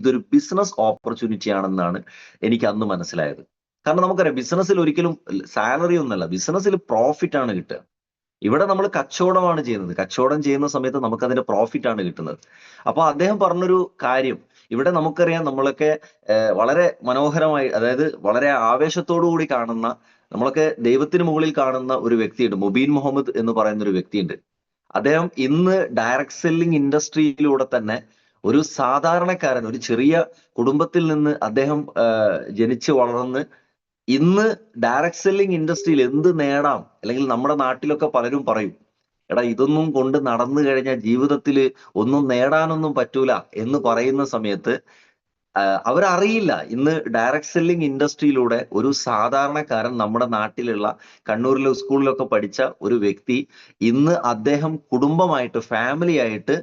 ഇതൊരു business opportunity ആണെന്നാണ് എനിക്ക് അന്ന് മനസ്സിലായത്. കാരണം നമുക്കറിയാം ബിസിനസ്സിൽ ഒരിക്കലും സാലറി ഒന്നല്ല ബിസിനസ്സിൽ പ്രോഫിറ്റ് ആണ് കിട്ടുക. ഇവിടെ നമ്മൾ കച്ചവടമാണ് ചെയ്യുന്നത്. കച്ചവടം ചെയ്യുന്ന സമയത്ത് നമുക്ക് അതിന്റെ പ്രോഫിറ്റ് ആണ് കിട്ടുന്നത്. അപ്പൊ അദ്ദേഹം പറഞ്ഞൊരു കാര്യം ഇവിടെ നമുക്കറിയാം നമ്മളൊക്കെ വളരെ മനോഹരമായി അതായത് വളരെ ആവേശത്തോടു കൂടി കാണുന്ന നമ്മളൊക്കെ ദൈവത്തിന് മുകളിൽ കാണുന്ന ഒരു വ്യക്തിയുണ്ട് മുബീൻ മുഹമ്മദ് എന്ന് പറയുന്ന ഒരു വ്യക്തിയുണ്ട്. അദ്ദേഹം ഇന്ന് ഡയറക്ട് സെല്ലിംഗ് ഇൻഡസ്ട്രിയിലൂടെ തന്നെ ഒരു സാധാരണക്കാരൻ ഒരു ചെറിയ കുടുംബത്തിൽ നിന്ന് അദ്ദേഹം ജനിച്ച് വളർന്ന് ഇന്ന് ഡയറക്ട് സെല്ലിംഗ് ഇൻഡസ്ട്രിയിൽ എന്ത് നേടാം? അല്ലെങ്കിൽ നമ്മുടെ നാട്ടിലൊക്കെ പലരും പറയും എടാ ഇതൊന്നും കൊണ്ട് നടന്നു കഴിഞ്ഞ ജീവിതത്തിൽ ഒന്നും നേടാനൊന്നും പറ്റൂല എന്ന് പറയുന്ന സമയത്ത് അവരറിയില്ല ഇന്ന് ഡയറക്ട് സെല്ലിംഗ് ഇൻഡസ്ട്രിയിലൂടെ ഒരു സാധാരണക്കാരൻ നമ്മുടെ നാട്ടിലുള്ള കണ്ണൂരിലെ സ്കൂളിലൊക്കെ പഠിച്ച ഒരു വ്യക്തി ഇന്ന് അദ്ദേഹം കുടുംബമായിട്ട് ഫാമിലി ആയിട്ട്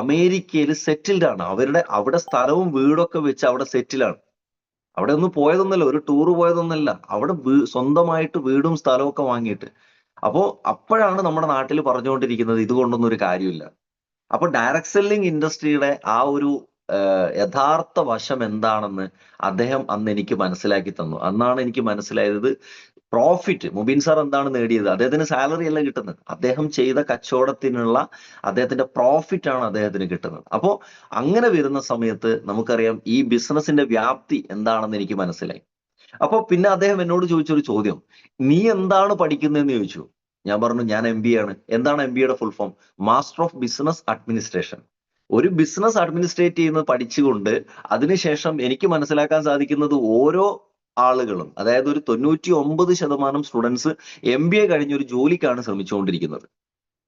അമേരിക്കയിൽ സെറ്റിൽഡ് ആണ്. അവരുടെ അവിടെ സ്ഥലവും വീടൊക്കെ വെച്ച് അവിടെ സെറ്റിലാണ് അവിടെ ഒന്നും പോയതൊന്നല്ല ഒരു ടൂർ പോയതൊന്നല്ല അവിടെ സ്വന്തമായിട്ട് വീടും സ്ഥലവും ഒക്കെ വാങ്ങിയിട്ട്. അപ്പോ അപ്പോഴാണ് നമ്മുടെ നാട്ടിൽ പറഞ്ഞുകൊണ്ടിരിക്കുന്നത് ഇതുകൊണ്ടൊന്നും ഒരു കാര്യമില്ല. അപ്പൊ ഡയറക്ട് സെല്ലിംഗ് ഇൻഡസ്ട്രിയുടെ ആ ഒരു യഥാർത്ഥ വശം എന്താണെന്ന് അദ്ദേഹം അന്ന് എനിക്ക് മനസ്സിലാക്കി തന്നു. അന്നാണ് എനിക്ക് മനസ്സിലായത് പ്രോഫിറ്റ് മുബിൻ സാർ എന്താണ് നേടിയത്? അദ്ദേഹത്തിന് സാലറി അല്ല കിട്ടുന്നത്. അദ്ദേഹം ചെയ്ത കച്ചവടത്തിനുള്ള അദ്ദേഹത്തിന്റെ പ്രോഫിറ്റ് ആണ് അദ്ദേഹത്തിന് കിട്ടുന്നത്. അപ്പോ അങ്ങനെ വരുന്ന സമയത്ത് നമുക്കറിയാം ഈ ബിസിനസിന്റെ വ്യാപ്തി എന്താണെന്ന് എനിക്ക് മനസ്സിലായി. അപ്പോൾ പിന്നെ അദ്ദേഹം എന്നോട് ചോദിച്ച ഒരു ചോദ്യം. നീ എന്താണ് പഠിക്കുന്നതെന്ന് ചോദിച്ചു. ഞാൻ പറഞ്ഞു ഞാൻ എം ആണ്. എന്താണ് എം ബിയുടെ full form master of business administration ഒരു ബിസിനസ് അഡ്മിനിസ്ട്രേറ്റ് ചെയ്യുന്നത് പഠിച്ചുകൊണ്ട് അതിനുശേഷം എനിക്ക് മനസ്സിലാക്കാൻ സാധിക്കുന്നത് ഓരോ ആളുകളും അതായത് ഒരു തൊണ്ണൂറ്റി ഒമ്പത് ശതമാനം സ്റ്റുഡൻസ് എം ബി എ കഴിഞ്ഞ ഒരു ജോലിക്കാണ് ശ്രമിച്ചുകൊണ്ടിരിക്കുന്നത്.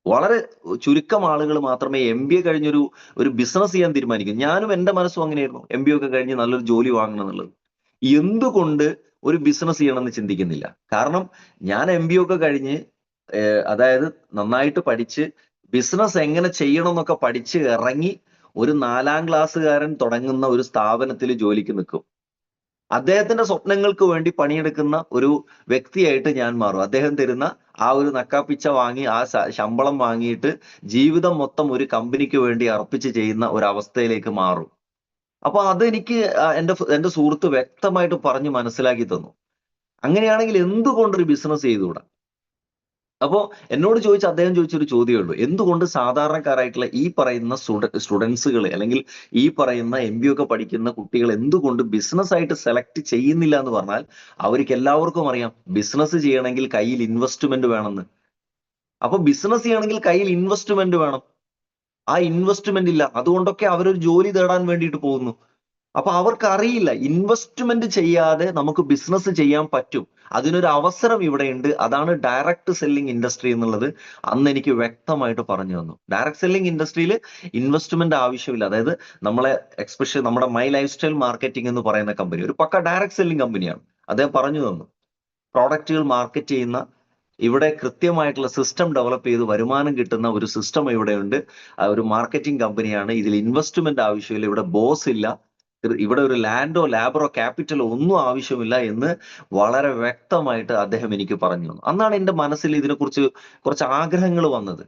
വളരെ ചുരുക്കം ആളുകൾ മാത്രമേ എം ബി എ കഴിഞ്ഞൊരു ഒരു ബിസിനസ് ചെയ്യാൻ തീരുമാനിക്കും. ഞാനും എന്റെ മനസ്സും അങ്ങനെയായിരുന്നു. എം ബി ഒക്കെ കഴിഞ്ഞ് നല്ലൊരു ജോലി വാങ്ങണം എന്നുള്ളത്. എന്തുകൊണ്ട് ഒരു ബിസിനസ് ചെയ്യണമെന്ന് ചിന്തിക്കുന്നില്ല. കാരണം ഞാൻ എം ബി ഒക്കെ കഴിഞ്ഞ് അതായത് നന്നായിട്ട് പഠിച്ച് ബിസിനസ് എങ്ങനെ ചെയ്യണം എന്നൊക്കെ പഠിച്ച് ഇറങ്ങി ഒരു നാലാം ക്ലാസ്സുകാരൻ തുടങ്ങുന്ന ഒരു സ്ഥാപനത്തിൽ ജോലിക്ക് നിൽക്കും. അദ്ദേഹത്തിന്റെ സ്വപ്നങ്ങൾക്ക് വേണ്ടി പണിയെടുക്കുന്ന ഒരു വ്യക്തിയായിട്ട് ഞാൻ മാറും. അദ്ദേഹം തരുന്ന ആ ഒരു നക്കാപ്പിച്ച വാങ്ങി ആ ശമ്പളം വാങ്ങിയിട്ട് ജീവിതം മൊത്തം ഒരു കമ്പനിക്ക് വേണ്ടി അർപ്പിച്ച് ചെയ്യുന്ന ഒരു അവസ്ഥയിലേക്ക് മാറും. അപ്പൊ അത് എനിക്ക് എന്റെ എന്റെ സുഹൃത്ത് വ്യക്തമായിട്ട് പറഞ്ഞു മനസ്സിലാക്കി തന്നു. അങ്ങനെയാണെങ്കിൽ എന്തുകൊണ്ടൊരു ബിസിനസ് ചെയ്തുകൂടാ? അപ്പോ എന്നോട് ചോദിച്ച അദ്ദേഹം ചോദിച്ചൊരു ചോദ്യമേ ഉള്ളൂ എന്തുകൊണ്ട് സാധാരണക്കാരായിട്ടുള്ള ഈ പറയുന്ന സ്റ്റുഡൻസുകൾ അല്ലെങ്കിൽ ഈ പറയുന്ന എം ബി ഒക്കെ പഠിക്കുന്ന കുട്ടികൾ എന്തുകൊണ്ട് ബിസിനസ് ആയിട്ട് സെലക്ട് ചെയ്യുന്നില്ല എന്ന് പറഞ്ഞാൽ അവർക്ക് എല്ലാവർക്കും അറിയാം. ബിസിനസ് ചെയ്യണമെങ്കിൽ കയ്യിൽ ഇൻവെസ്റ്റ്മെന്റ് വേണമെന്ന്. അപ്പൊ ബിസിനസ് ചെയ്യണമെങ്കിൽ കയ്യിൽ ഇൻവെസ്റ്റ്മെന്റ് വേണം. ആ ഇൻവെസ്റ്റ്മെന്റ് ഇല്ല. അതുകൊണ്ടൊക്കെ അവരൊരു ജോലി തേടാൻ വേണ്ടിയിട്ട് പോകുന്നു. അപ്പൊ അവർക്ക് അറിയില്ല ഇൻവെസ്റ്റ്മെന്റ് ചെയ്യാതെ നമുക്ക് ബിസിനസ് ചെയ്യാൻ പറ്റും. അതിനൊരു അവസരം ഇവിടെ ഉണ്ട് അതാണ് ഡയറക്റ്റ് സെല്ലിംഗ് ഇൻഡസ്ട്രി എന്നുള്ളത് അന്ന് എനിക്ക് വ്യക്തമായിട്ട് പറഞ്ഞു തന്നു. ഡയറക്ട് സെല്ലിംഗ് ഇൻഡസ്ട്രിയിൽ ഇൻവെസ്റ്റ്മെന്റ് ആവശ്യമില്ല. അതായത് നമ്മളെ എക്സ്പെഷ്യൽ നമ്മുടെ മൈ ലൈഫ് സ്റ്റൈൽ മാർക്കറ്റിംഗ് എന്ന് പറയുന്ന കമ്പനി ഒരു പക്ക ഡയറക്ട് സെല്ലിംഗ് കമ്പനിയാണ് അദ്ദേഹം പറഞ്ഞു തന്നു. പ്രോഡക്റ്റുകൾ മാർക്കറ്റ് ചെയ്യുന്ന ഇവിടെ കൃത്യമായിട്ടുള്ള സിസ്റ്റം ഡെവലപ്പ് ചെയ്ത് വരുമാനം കിട്ടുന്ന ഒരു സിസ്റ്റം ഇവിടെയുണ്ട്. ഒരു മാർക്കറ്റിംഗ് കമ്പനിയാണ് ഇതിൽ ഇൻവെസ്റ്റ്മെന്റ് ആവശ്യമില്ല. ഇവിടെ ബോസ് ഇല്ല. ഇവിടെ ഒരു ലാൻഡോ ലാബറോ ക്യാപിറ്റലോ ഒന്നും ആവശ്യമില്ല എന്ന് വളരെ വ്യക്തമായിട്ട് അദ്ദേഹം എനിക്ക് പറഞ്ഞു തന്നു. അന്നാണ് എന്റെ മനസ്സിൽ ഇതിനെക്കുറിച്ച് കുറച്ച് ആഗ്രഹങ്ങൾ വന്നത്.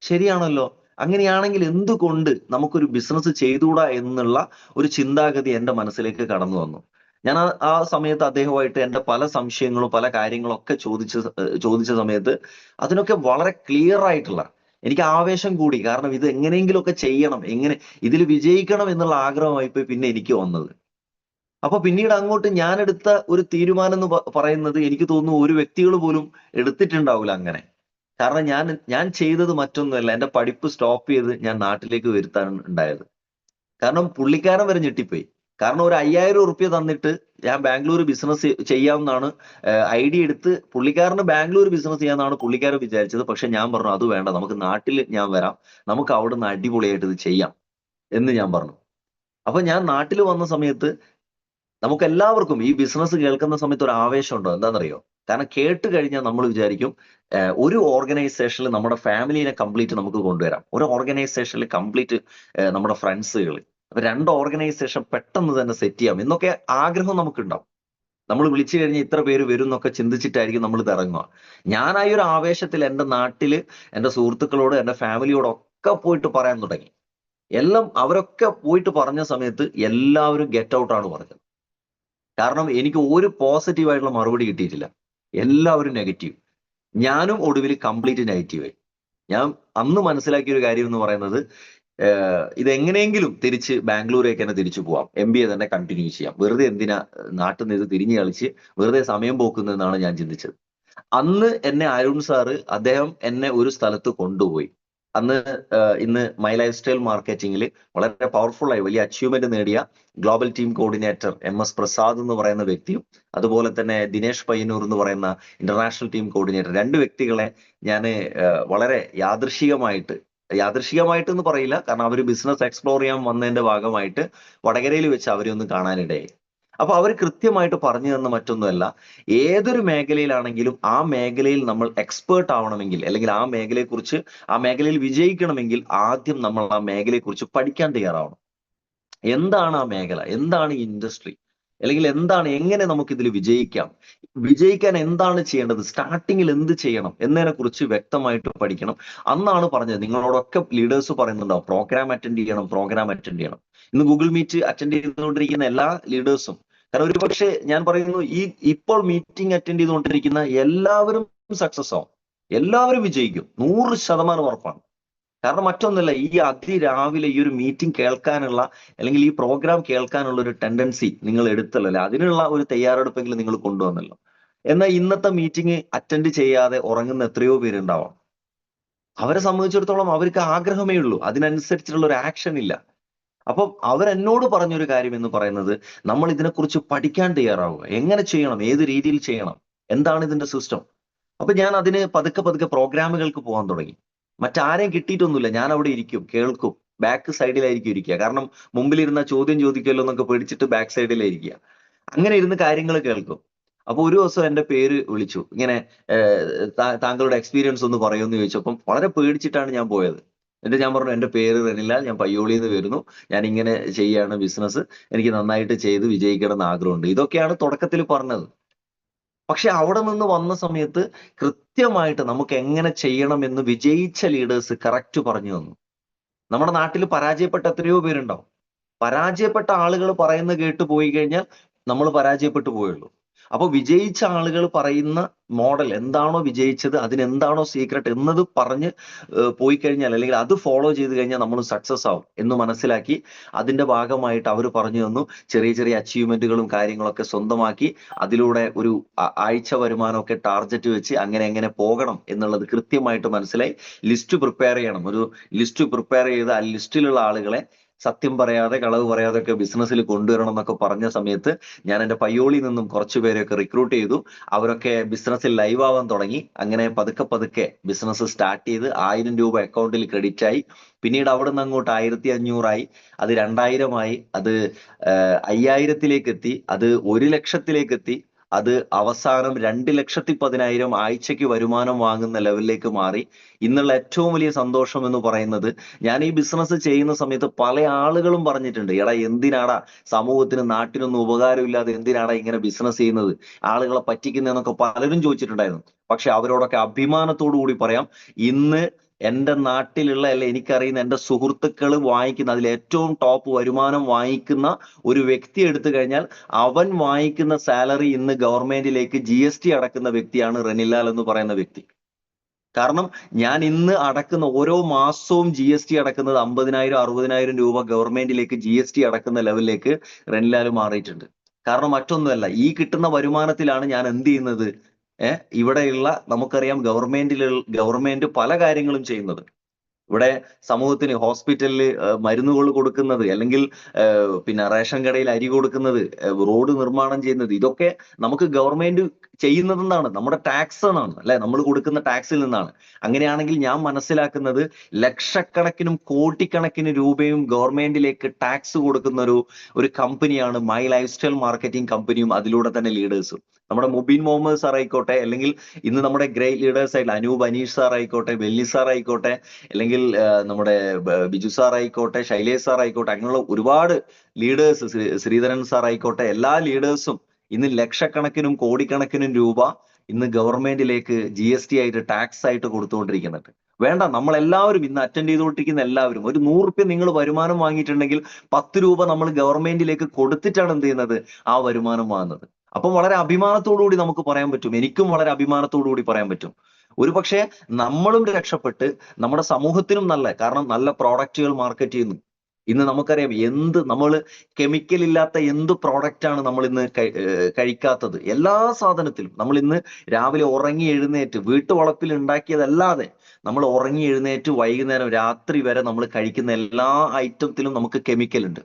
ശരിയാണല്ലോ? അങ്ങനെയാണെങ്കിൽ എന്തുകൊണ്ട് നമുക്കൊരു ബിസിനസ് ചെയ്തുകൂടാ എന്നുള്ള ഒരു ചിന്താഗതി എന്റെ മനസ്സിലേക്ക് കടന്നു വന്നു. ഞാൻ ആ സമയത്ത് അദ്ദേഹമായിട്ട് എന്റെ പല സംശയങ്ങളും പല കാര്യങ്ങളും ഒക്കെ ചോദിച്ച ചോദിച്ച സമയത്ത് അതിനൊക്കെ വളരെ ക്ലിയർ ആയിട്ടുള്ള എനിക്ക് ആവേശം കൂടി. കാരണം ഇത് എങ്ങനെയെങ്കിലുമൊക്കെ ചെയ്യണം. എങ്ങനെ ഇതിൽ വിജയിക്കണം എന്നുള്ള ആഗ്രഹമായി പോയി പിന്നെ എനിക്ക് വന്നത്. അപ്പൊ പിന്നീട് അങ്ങോട്ട് ഞാൻ എടുത്ത ഒരു തീരുമാനം എന്ന് പറയുന്നത് എനിക്ക് തോന്നുന്നു ഒരു വ്യക്തികൾ പോലും എടുത്തിട്ടുണ്ടാവില്ല അങ്ങനെ. കാരണം ഞാൻ ഞാൻ ചെയ്തത് മറ്റൊന്നുമല്ല. എന്റെ പഠിപ്പ് സ്റ്റോപ്പ് ചെയ്ത് ഞാൻ നാട്ടിലേക്ക് വരുത്താൻ ഉണ്ടായത്. കാരണം പുള്ളിക്കാരൻ വരെ ഞെട്ടിപ്പോയി. കാരണം ഒരു അയ്യായിരം ഉറുപ്പ്യ തന്നിട്ട് ഞാൻ ബാംഗ്ലൂർ ബിസിനസ് ചെയ്യാമെന്നാണ് ഐഡിയ എടുത്ത് പുള്ളിക്കാരന് ബാംഗ്ലൂർ ബിസിനസ് ചെയ്യാന്നാണ് പുള്ളിക്കാരൻ വിചാരിച്ചത്. പക്ഷെ ഞാൻ പറഞ്ഞു അത് വേണ്ട നമുക്ക് നാട്ടിൽ ഞാൻ വരാം. നമുക്ക് അവിടുന്ന് അടിപൊളിയായിട്ട് ഇത് ചെയ്യാം. എന്ന് ഞാൻ പറഞ്ഞു. അപ്പൊ ഞാൻ നാട്ടിൽ വന്ന സമയത്ത് നമുക്ക് എല്ലാവർക്കും ഈ ബിസിനസ് കേൾക്കുന്ന സമയത്ത് ഒരു ആവേശം ഉണ്ടോ? എന്താണെന്നറിയോ കാരണം കേട്ട് കഴിഞ്ഞാൽ നമ്മൾ വിചാരിക്കും ഒരു ഓർഗനൈസേഷനിൽ നമ്മുടെ ഫാമിലിനെ കംപ്ലീറ്റ് നമുക്ക് കൊണ്ടുവരാം. ഒരു ഓർഗനൈസേഷനിൽ കംപ്ലീറ്റ് നമ്മുടെ ഫ്രണ്ട്സുകൾ രണ്ട് ഓർഗനൈസേഷൻ പെട്ടെന്ന് തന്നെ സെറ്റ് ചെയ്യാം. എന്നൊക്കെ ആഗ്രഹം നമുക്കുണ്ടാവും. നമ്മൾ വിളിച്ചു കഴിഞ്ഞാൽ ഇത്ര പേര് വരും എന്നൊക്കെ ചിന്തിച്ചിട്ടായിരിക്കും നമ്മൾ ഇത് ഇറങ്ങുക. ആ ഒരു ആവേശത്തിൽ എന്റെ നാട്ടിൽ എന്റെ സുഹൃത്തുക്കളോട് എന്റെ ഫാമിലിയോട് ഒക്കെ പോയിട്ട് പറയാൻ തുടങ്ങി. എല്ലാം അവരൊക്കെ പോയിട്ട് പറഞ്ഞ സമയത്ത് എല്ലാവരും ഗെറ്റ് ഔട്ടാണ് പറഞ്ഞത്. കാരണം എനിക്ക് ഒരു പോസിറ്റീവ് ആയിട്ടുള്ള മറുപടി കിട്ടിയിട്ടില്ല. എല്ലാവരും നെഗറ്റീവ് ഞാനും ഒടുവിൽ കംപ്ലീറ്റ് നെഗറ്റീവായി ഞാൻ അന്ന് മനസ്സിലാക്കിയ ഒരു കാര്യം എന്ന് പറയുന്നത് ഏഹ് ഇത് എങ്ങനെയെങ്കിലും തിരിച്ച് ബാംഗ്ലൂരേക്ക് തന്നെ തിരിച്ചു പോവാം. എം ബി എ തന്നെ കണ്ടിന്യൂ ചെയ്യാം. വെറുതെ എന്തിനാ നാട്ടിൽ നിന്ന് തിരിഞ്ഞു കളിച്ച് വെറുതെ സമയം പോക്കുന്നതെന്നാണ് ഞാൻ ചിന്തിച്ചത്. അന്ന് എന്നെ അരുൺ സാറ് അദ്ദേഹം എന്നെ ഒരു സ്ഥലത്ത് കൊണ്ടുപോയി. അന്ന് ഇന്ന് മൈ ലൈഫ് സ്റ്റൈൽ മാർക്കറ്റിംഗിൽ വളരെ പവർഫുൾ ആയി വലിയ അച്ചീവ്മെന്റ് നേടിയ global team coordinator M S Prasad എന്ന് പറയുന്ന വ്യക്തിയും അതുപോലെ തന്നെ ദിനേഷ് പയ്യന്നൂർ എന്ന് പറയുന്ന ഇന്റർനാഷണൽ ടീം കോർഡിനേറ്റർ രണ്ട് വ്യക്തികളെ ഞാൻ വളരെ യാദൃശികമായിട്ട് യാദൃശികമായിട്ട് എന്ന് പറയില്ല. കാരണം അവർ ബിസിനസ് എക്സ്പ്ലോർ ചെയ്യാൻ വന്നതിന്റെ ഭാഗമായിട്ട് വടകരയിൽ വെച്ച് അവരെ ഒന്ന് കാണാനിടയായി. അപ്പൊ അവർ കൃത്യമായിട്ട് പറഞ്ഞു തന്ന മറ്റൊന്നുമല്ല. ഏതൊരു മേഖലയിലാണെങ്കിലും ആ മേഖലയിൽ നമ്മൾ എക്സ്പേർട്ട് ആവണമെങ്കിൽ അല്ലെങ്കിൽ ആ മേഖലയെക്കുറിച്ച് ആ മേഖലയിൽ വിജയിക്കണമെങ്കിൽ ആദ്യം നമ്മൾ ആ മേഖലയെക്കുറിച്ച് പഠിക്കാൻ തയ്യാറാവണം. എന്താണ് ആ മേഖല? എന്താണ് ഇൻഡസ്ട്രി അല്ലെങ്കിൽ എന്താണ് എങ്ങനെ നമുക്ക് ഇതിൽ വിജയിക്കാം? വിജയിക്കാൻ എന്താണ് ചെയ്യേണ്ടത്? സ്റ്റാർട്ടിങ്ങിൽ എന്ത് ചെയ്യണം? എന്നതിനെ കുറിച്ച് വ്യക്തമായിട്ട് പഠിക്കണം. അന്നാണ് പറഞ്ഞത് നിങ്ങളോടൊക്കെ ലീഡേഴ്സ് പറയുന്നുണ്ടാവും പ്രോഗ്രാം അറ്റൻഡ് ചെയ്യണം പ്രോഗ്രാം അറ്റൻഡ് ചെയ്യണം. ഇന്ന് ഗൂഗിൾ മീറ്റ് അറ്റൻഡ് ചെയ്തുകൊണ്ടിരിക്കുന്ന എല്ലാ ലീഡേഴ്സും കാരണം ഒരു പക്ഷേ ഞാൻ പറയുന്നു ഈ ഇപ്പോൾ മീറ്റിംഗ് അറ്റൻഡ് ചെയ്തുകൊണ്ടിരിക്കുന്ന എല്ലാവരും സക്സസ് ആവും. എല്ലാവരും വിജയിക്കും. നൂറ് ശതമാനം ഉറപ്പാണ്. കാരണം മറ്റൊന്നുമല്ല ഈ അതിരാവിലെ ഈ ഒരു മീറ്റിംഗ് കേൾക്കാനുള്ള അല്ലെങ്കിൽ ഈ പ്രോഗ്രാം കേൾക്കാനുള്ള ഒരു ടെൻഡൻസി നിങ്ങൾ എടുത്തല്ലോ അതിനുള്ള ഒരു തയ്യാറെടുപ്പെങ്കിലും നിങ്ങൾ കൊണ്ടുവന്നല്ലോ. എന്നാൽ ഇന്നത്തെ മീറ്റിംഗ് അറ്റൻഡ് ചെയ്യാതെ ഉറങ്ങുന്ന എത്രയോ പേരുണ്ടാവാം. അവരെ സംബന്ധിച്ചിടത്തോളം അവർക്ക് ആഗ്രഹമേ ഉള്ളൂ. അതിനനുസരിച്ചുള്ള ഒരു ആക്ഷൻ ഇല്ല. അപ്പം അവരെന്നോട് പറഞ്ഞൊരു കാര്യം എന്ന് പറയുന്നത് നമ്മൾ ഇതിനെക്കുറിച്ച് പഠിക്കാൻ തയ്യാറാവുക. എങ്ങനെ ചെയ്യണം? ഏത് രീതിയിൽ ചെയ്യണം? എന്താണ് ഇതിന്റെ സിസ്റ്റം അപ്പൊ ഞാൻ അതിന് പതുക്കെ പതുക്കെ പ്രോഗ്രാമുകൾക്ക് പോകാൻ തുടങ്ങി. മറ്റാരെയും കിട്ടിയിട്ടൊന്നുമില്ല. ഞാൻ അവിടെ ഇരിക്കും കേൾക്കും. ബാക്ക് സൈഡിലായിരിക്കും ഇരിക്കുക. കാരണം മുമ്പിലിരുന്ന ചോദ്യം ചോദിക്കുമല്ലോ എന്നൊക്കെ പേടിച്ചിട്ട് ബാക്ക് സൈഡിലായിരിക്കുക അങ്ങനെ ഇരുന്ന് കാര്യങ്ങൾ കേൾക്കും. അപ്പൊ ഒരു ദിവസം എന്റെ പേര് വിളിച്ചു. ഇങ്ങനെ താങ്കളുടെ എക്സ്പീരിയൻസ് ഒന്ന് പറയുമെന്ന് ചോദിച്ചപ്പം വളരെ പേടിച്ചിട്ടാണ് ഞാൻ പോയത്. എന്നിട്ട് ഞാൻ പറഞ്ഞു എന്റെ പേര് റെനില ഞാൻ പയ്യോളിയിൽ നിന്ന് വരുന്നു. ഞാൻ ഇങ്ങനെ ചെയ്യാണ് ബിസിനസ് എനിക്ക് നന്നായിട്ട് ചെയ്ത് വിജയിക്കണം എന്ന് ആഗ്രഹമുണ്ട്. ഇതൊക്കെയാണ് തുടക്കത്തിൽ പറഞ്ഞത്. പക്ഷെ അവിടെ നിന്ന് വന്ന സമയത്ത് കൃത്യമായിട്ട് നമുക്ക് എങ്ങനെ ചെയ്യണം എന്ന് വിജയിച്ച ലീഡേഴ്സ് കറക്റ്റ് പറഞ്ഞു തന്നു. നമ്മുടെ നാട്ടിൽ പരാജയപ്പെട്ട എത്രയോ പേരുണ്ടാവും. പരാജയപ്പെട്ട ആളുകൾ പറയുന്നത് കേട്ട് പോയി കഴിഞ്ഞാൽ നമ്മൾ പരാജയപ്പെട്ടു പോയുള്ളൂ അപ്പൊ വിജയിച്ച ആളുകൾ പറയുന്ന മോഡൽ എന്താണോ വിജയിച്ചത് അതിനെന്താണോ സീക്രട്ട് എന്നത് പറഞ്ഞ് പോയി കഴിഞ്ഞാൽ അല്ലെങ്കിൽ അത് ഫോളോ ചെയ്ത് കഴിഞ്ഞാൽ നമ്മൾ സക്സസ് ആവും എന്ന് മനസ്സിലാക്കി അതിന്റെ ഭാഗമായിട്ട് അവർ പറഞ്ഞു തന്നു. ചെറിയ ചെറിയ അച്ചീവ്മെന്റുകളും കാര്യങ്ങളൊക്കെ സ്വന്തമാക്കി അതിലൂടെ ഒരു ആഴ്ച വരുമാനമൊക്കെ ടാർഗറ്റ് വെച്ച് അങ്ങനെ എങ്ങനെ പോകണം എന്നുള്ളത് കൃത്യമായിട്ട് മനസ്സിലായി. ലിസ്റ്റ് പ്രിപ്പയർ ചെയ്യണം. ഒരു ലിസ്റ്റ് പ്രിപ്പയർ ചെയ്ത് ആ ലിസ്റ്റിലുള്ള ആളുകളെ സത്യം പറയാതെ കളവ് പറയാതെ ഒക്കെ ബിസിനസ്സിൽ കൊണ്ടുവരണം എന്നൊക്കെ പറഞ്ഞ സമയത്ത് ഞാൻ എന്റെ പയ്യോളിയിൽ നിന്നും കുറച്ചു പേരെയൊക്കെ റിക്രൂട്ട് ചെയ്തു. അവരൊക്കെ ബിസിനസ്സിൽ ലൈവ് ആവാൻ തുടങ്ങി. അങ്ങനെ പതുക്കെ പതുക്കെ ബിസിനസ് സ്റ്റാർട്ട് ചെയ്ത് ആയിരം രൂപ അക്കൗണ്ടിൽ ക്രെഡിറ്റ് ആയി. പിന്നീട് അവിടെ നിന്ന് അങ്ങോട്ട് ആയിരത്തി അഞ്ഞൂറായി അത് രണ്ടായിരമായി അത് അയ്യായിരത്തിലേക്ക് എത്തി. അത് ഒരു ലക്ഷത്തിലേക്ക് എത്തി. അത് അവസാനം രണ്ട് ലക്ഷത്തി പതിനായിരം ആഴ്ചയ്ക്ക് വരുമാനം വാങ്ങുന്ന ലെവലിലേക്ക് മാറി. ഇന്നുള്ള ഏറ്റവും വലിയ സന്തോഷം എന്ന് പറയുന്നത് ഞാൻ ഈ ബിസിനസ് ചെയ്യുന്ന സമയത്ത് പല ആളുകളും പറഞ്ഞിട്ടുണ്ട് എടാ എന്തിനാടാ സമൂഹത്തിന് നാട്ടിനൊന്നും ഉപകാരമില്ലാതെ എന്തിനാടാ ഇങ്ങനെ ബിസിനസ് ചെയ്യുന്നത്? ആളുകളെ പറ്റിക്കുന്നതെന്നൊക്കെ പലരും ചോദിച്ചിട്ടുണ്ടായിരുന്നു. പക്ഷെ അവരോടൊക്കെ അഭിമാനത്തോടു കൂടി പറയാം ഇന്ന് എന്റെ നാട്ടിലുള്ള അല്ലെ എനിക്കറിയുന്ന എന്റെ സുഹൃത്തുക്കൾ വാങ്ങിക്കുന്ന അതിൽ ഏറ്റവും ടോപ്പ് വരുമാനം വാങ്ങിക്കുന്ന ഒരു വ്യക്തി എടുത്തു കഴിഞ്ഞാൽ അവൻ വാങ്ങിക്കുന്ന സാലറി ഇന്ന് ഗവൺമെന്റിലേക്ക് ജി എസ് ടി അടക്കുന്ന വ്യക്തിയാണ് റെനിലാൽ എന്ന് പറയുന്ന വ്യക്തി. കാരണം ഞാൻ ഇന്ന് അടക്കുന്ന ഓരോ മാസവും ജി എസ് ടി അടക്കുന്നത് അമ്പതിനായിരം അറുപതിനായിരം രൂപ ഗവൺമെന്റിലേക്ക് ജി എസ് ടി അടക്കുന്ന ലെവലിലേക്ക് റെനിലാൽ മാറിയിട്ടുണ്ട്. കാരണം മറ്റൊന്നുമല്ല ഈ കിട്ടുന്ന വരുമാനത്തിലാണ് ഞാൻ എന്ത് ചെയ്യുന്നത്? ഇവിടെയുള്ള നമുക്കറിയാം ഗവൺമെന്റിൽ ഗവൺമെന്റ് പല കാര്യങ്ങളും ചെയ്യുന്നത്. ഇവിടെ സമൂഹത്തിന് ഹോസ്പിറ്റലിൽ മരുന്നുകൾ കൊടുക്കുന്നത് അല്ലെങ്കിൽ പിന്നെ റേഷൻ കടയിൽ അരി കൊടുക്കുന്നത് റോഡ് നിർമ്മാണം ചെയ്യുന്നത് ഇതൊക്കെ നമുക്ക് ഗവൺമെന്റ് ചെയ്യുന്നതെന്നാണ്. നമ്മുടെ ടാക്സ് എന്നാണ് അല്ലെ? നമ്മൾ കൊടുക്കുന്ന ടാക്സിൽ നിന്നാണ്. അങ്ങനെയാണെങ്കിൽ ഞാൻ മനസ്സിലാക്കുന്നത് ലക്ഷക്കണക്കിനും കോടിക്കണക്കിന് രൂപയും ഗവൺമെന്റിലേക്ക് ടാക്സ് കൊടുക്കുന്ന ഒരു ഒരു കമ്പനിയാണ് മൈ ലൈഫ് സ്റ്റൈൽ മാർക്കറ്റിംഗ് കമ്പനിയും അതിലൂടെ തന്നെ ലീഡേഴ്സും. നമ്മുടെ മുബീൻ മുഹമ്മദ് സാർ ആയിക്കോട്ടെ അല്ലെങ്കിൽ ഇന്ന് നമ്മുടെ ഗ്രേറ്റ് ലീഡേഴ്സ് ആയിട്ടുള്ള അനൂപ് അനീഷ് സാർ ആയിക്കോട്ടെ വെല്ലി സാർ ആയിക്കോട്ടെ അല്ലെങ്കിൽ നമ്മുടെ ബിജു സാർ ആയിക്കോട്ടെ ശൈലേഷ് സാർ ആയിക്കോട്ടെ അങ്ങനെയുള്ള ഒരുപാട് ലീഡേഴ്സ് ശ്രീധരൻ സാർ ആയിക്കോട്ടെ എല്ലാ ലീഡേഴ്സും ഇന്ന് ലക്ഷക്കണക്കിനും കോടിക്കണക്കിനും രൂപ ഇന്ന് ഗവൺമെന്റിലേക്ക് ജി എസ് ടി ആയിട്ട് ടാക്സ് ആയിട്ട് കൊടുത്തുകൊണ്ടിരിക്കുന്നുണ്ട്. വേണ്ട നമ്മൾ എല്ലാവരും ഇന്ന് അറ്റൻഡ് ചെയ്തുകൊണ്ടിരിക്കുന്ന എല്ലാവരും ഒരു നൂറ് റുപ്യ നിങ്ങൾ വരുമാനം വാങ്ങിയിട്ടുണ്ടെങ്കിൽ പത്ത് രൂപ നമ്മൾ ഗവൺമെന്റിലേക്ക് കൊടുത്തിട്ടാണ് എന്ത് ചെയ്യുന്നത്? ആ വരുമാനം വാങ്ങുന്നത്. അപ്പം വളരെ അഭിമാനത്തോടു കൂടി നമുക്ക് പറയാൻ പറ്റും. എനിക്കും വളരെ അഭിമാനത്തോടു കൂടി പറയാൻ പറ്റും. ഒരു പക്ഷേ നമ്മളും രക്ഷപ്പെട്ട് നമ്മുടെ സമൂഹത്തിനും നല്ല കാരണം നല്ല പ്രോഡക്റ്റുകൾ മാർക്കറ്റ് ചെയ്യുന്നു. ഇന്ന് നമുക്കറിയാം എന്ത് നമ്മൾ കെമിക്കൽ ഇല്ലാത്ത എന്ത് പ്രോഡക്റ്റ് ആണ് നമ്മൾ ഇന്ന് കഴിക്കാത്തത്. എല്ലാ സാധനത്തിലും നമ്മൾ ഇന്ന് രാവിലെ ഉറങ്ങി എഴുന്നേറ്റ് വീട്ടുവളപ്പിൽ ഉണ്ടാക്കിയതല്ലാതെ നമ്മൾ ഉറങ്ങി എഴുന്നേറ്റ് വൈകുന്നേരം രാത്രി വരെ നമ്മൾ കഴിക്കുന്ന എല്ലാ ഐറ്റത്തിലും നമുക്ക് കെമിക്കൽ ഉണ്ട്.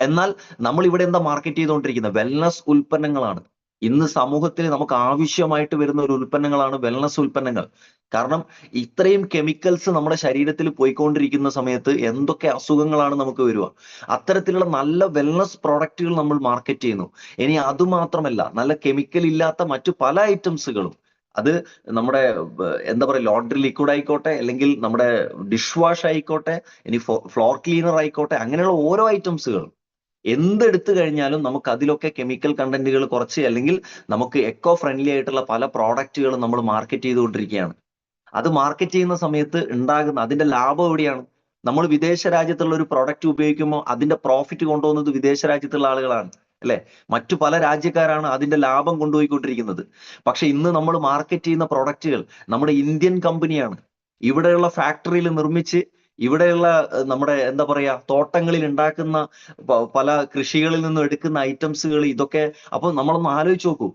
എന്നാൽ നമ്മൾ ഇവിടെ എന്താ മാർക്കറ്റ് ചെയ്തുകൊണ്ടിരിക്കുന്നത് വെൽനസ് ഉൽപ്പന്നങ്ങളാണ്. ഇന്ന് സമൂഹത്തിൽ നമുക്ക് ആവശ്യമായിട്ട് വരുന്ന ഒരു ഉൽപ്പന്നങ്ങളാണ് വെൽനസ് ഉൽപ്പന്നങ്ങൾ. കാരണം ഇത്രയും കെമിക്കൽസ് നമ്മുടെ ശരീരത്തിൽ പോയിക്കൊണ്ടിരിക്കുന്ന സമയത്ത് എന്തൊക്കെ അസുഖങ്ങളാണ് നമുക്ക് വരിക? അത്തരത്തിലുള്ള നല്ല വെൽനസ് പ്രോഡക്റ്റുകൾ നമ്മൾ മാർക്കറ്റ് ചെയ്യുന്നു. ഇനി അതുമാത്രമല്ല നല്ല കെമിക്കൽ ഇല്ലാത്ത മറ്റു പല ഐറ്റംസുകളും അത് നമ്മുടെ എന്താ പറയുക ലോണ്ടറി ലിക്വിഡ് ആയിക്കോട്ടെ അല്ലെങ്കിൽ നമ്മുടെ ഡിഷ് വാഷ് ആയിക്കോട്ടെ ഇനി ഫ്ലോർ ക്ലീനർ ആയിക്കോട്ടെ അങ്ങനെയുള്ള ഓരോ ഐറ്റംസുകളും എന്തെടുത്തു കഴിഞ്ഞാലും നമുക്ക് അതിലൊക്കെ കെമിക്കൽ കണ്ടന്റുകൾ കുറച്ച് അല്ലെങ്കിൽ നമുക്ക് എക്കോ ഫ്രണ്ട്ലി ആയിട്ടുള്ള പല പ്രോഡക്റ്റുകളും നമ്മൾ മാർക്കറ്റ് ചെയ്തുകൊണ്ടിരിക്കുകയാണ്. അത് മാർക്കറ്റ് ചെയ്യുന്ന സമയത്ത് ഉണ്ടാകുന്ന അതിന്റെ ലാഭം എവിടെയാണ്? നമ്മൾ വിദേശ രാജ്യത്തുള്ള ഒരു പ്രോഡക്റ്റ് ഉപയോഗിക്കുമ്പോൾ അതിന്റെ പ്രോഫിറ്റ് കൊണ്ടുപോകുന്നത് വിദേശ രാജ്യത്തുള്ള ആളുകളാണ് അല്ലെ? മറ്റു പല രാജ്യക്കാരാണ് അതിന്റെ ലാഭം കൊണ്ടുപോയിക്കൊണ്ടിരിക്കുന്നത്. പക്ഷെ ഇന്ന് നമ്മൾ മാർക്കറ്റ് ചെയ്യുന്ന പ്രോഡക്റ്റുകൾ നമ്മുടെ ഇന്ത്യൻ കമ്പനിയാണ് ഇവിടെയുള്ള ഫാക്ടറിയിൽ നിർമ്മിച്ച് ഇവിടെയുള്ള നമ്മുടെ എന്താ പറയാ തോട്ടങ്ങളിൽ ഉണ്ടാക്കുന്ന പല കൃഷികളിൽ നിന്നും എടുക്കുന്ന ഐറ്റംസുകൾ ഇതൊക്കെ അപ്പൊ നമ്മളൊന്ന് ആലോചിച്ച് നോക്കൂ.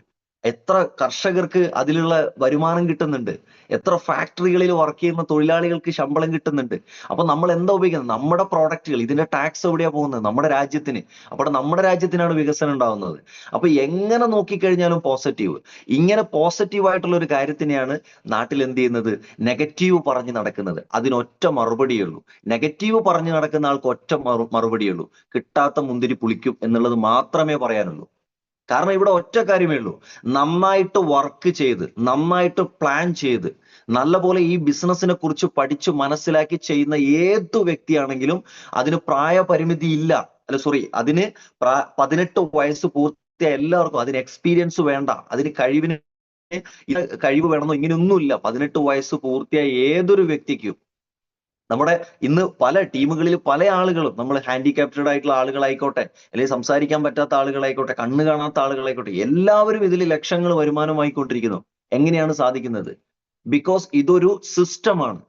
എത്ര കർഷകർക്ക് അതിലുള്ള വരുമാനം കിട്ടുന്നുണ്ട്? എത്ര ഫാക്ടറികളിൽ വർക്ക് ചെയ്യുന്ന തൊഴിലാളികൾക്ക് ശമ്പളം കിട്ടുന്നുണ്ട്? അപ്പൊ നമ്മൾ എന്താ ഉപയോഗിക്കുന്നത്? നമ്മുടെ പ്രോഡക്റ്റുകൾ ഇതിന്റെ ടാക്സ് എവിടെയാ പോകുന്നത്? നമ്മുടെ രാജ്യത്തിന്. അപ്പോൾ നമ്മുടെ രാജ്യത്തിനാണ് വികസനം ഉണ്ടാവുന്നത്. അപ്പൊ എങ്ങനെ നോക്കിക്കഴിഞ്ഞാലും പോസിറ്റീവ് ഇങ്ങനെ പോസിറ്റീവ് ആയിട്ടുള്ള ഒരു കാര്യത്തിനെയാണ് നാട്ടിൽ എന്ത് ചെയ്യുന്നത്? നെഗറ്റീവ് പറഞ്ഞു നടക്കുന്നത്. അതിനൊറ്റ മറുപടിയേ ഉള്ളൂ. നെഗറ്റീവ് പറഞ്ഞു നടക്കുന്ന ആൾക്ക് ഒറ്റ മറു മറുപടിയുള്ളൂ കിട്ടാത്ത മുന്തിരി പുളിക്കും എന്നുള്ളത് മാത്രമേ പറയാനുള്ളൂ. കാരണം ഇവിടെ ഒറ്റ കാര്യമേ ഉള്ളൂ. നന്നായിട്ട് വർക്ക് ചെയ്ത് നന്നായിട്ട് പ്ലാൻ ചെയ്ത് നല്ലപോലെ ഈ ബിസിനസിനെ കുറിച്ച് പഠിച്ച് മനസ്സിലാക്കി ചെയ്യുന്ന ഏത് വ്യക്തിയാണെങ്കിലും അതിന് പ്രായപരിമിതി ഇല്ല. അല്ല സോറി അതിന് പതിനെട്ട് വയസ്സ് പൂർത്തിയായ എല്ലാവർക്കും അതിന് എക്സ്പീരിയൻസ് വേണ്ട. അതിന് കഴിവിന് കഴിവ് വേണമെന്നോ ഇങ്ങനെയൊന്നുമില്ല. പതിനെട്ട് വയസ്സ് പൂർത്തിയായ ഏതൊരു വ്യക്തിക്കും നമ്മുടെ ഇന്ന് പല ടീമുകളിൽ പല ആളുകളും നമ്മൾ ഹാൻഡിക്യാപ്റ്റഡ് ആയിട്ടുള്ള ആളുകളായിക്കോട്ടെ അല്ലെങ്കിൽ സംസാരിക്കാൻ പറ്റാത്ത ആളുകളായിക്കോട്ടെ കണ്ണ് കാണാത്ത ആളുകളായിക്കോട്ടെ എല്ലാവരും ഇതിൽ ലക്ഷങ്ങൾ വരുമാനമായിക്കൊണ്ടിരിക്കുന്നു എങ്ങനെയാണ് സാധിക്കുന്നത്? ബിക്കോസ് ഇതൊരു സിസ്റ്റമാണ്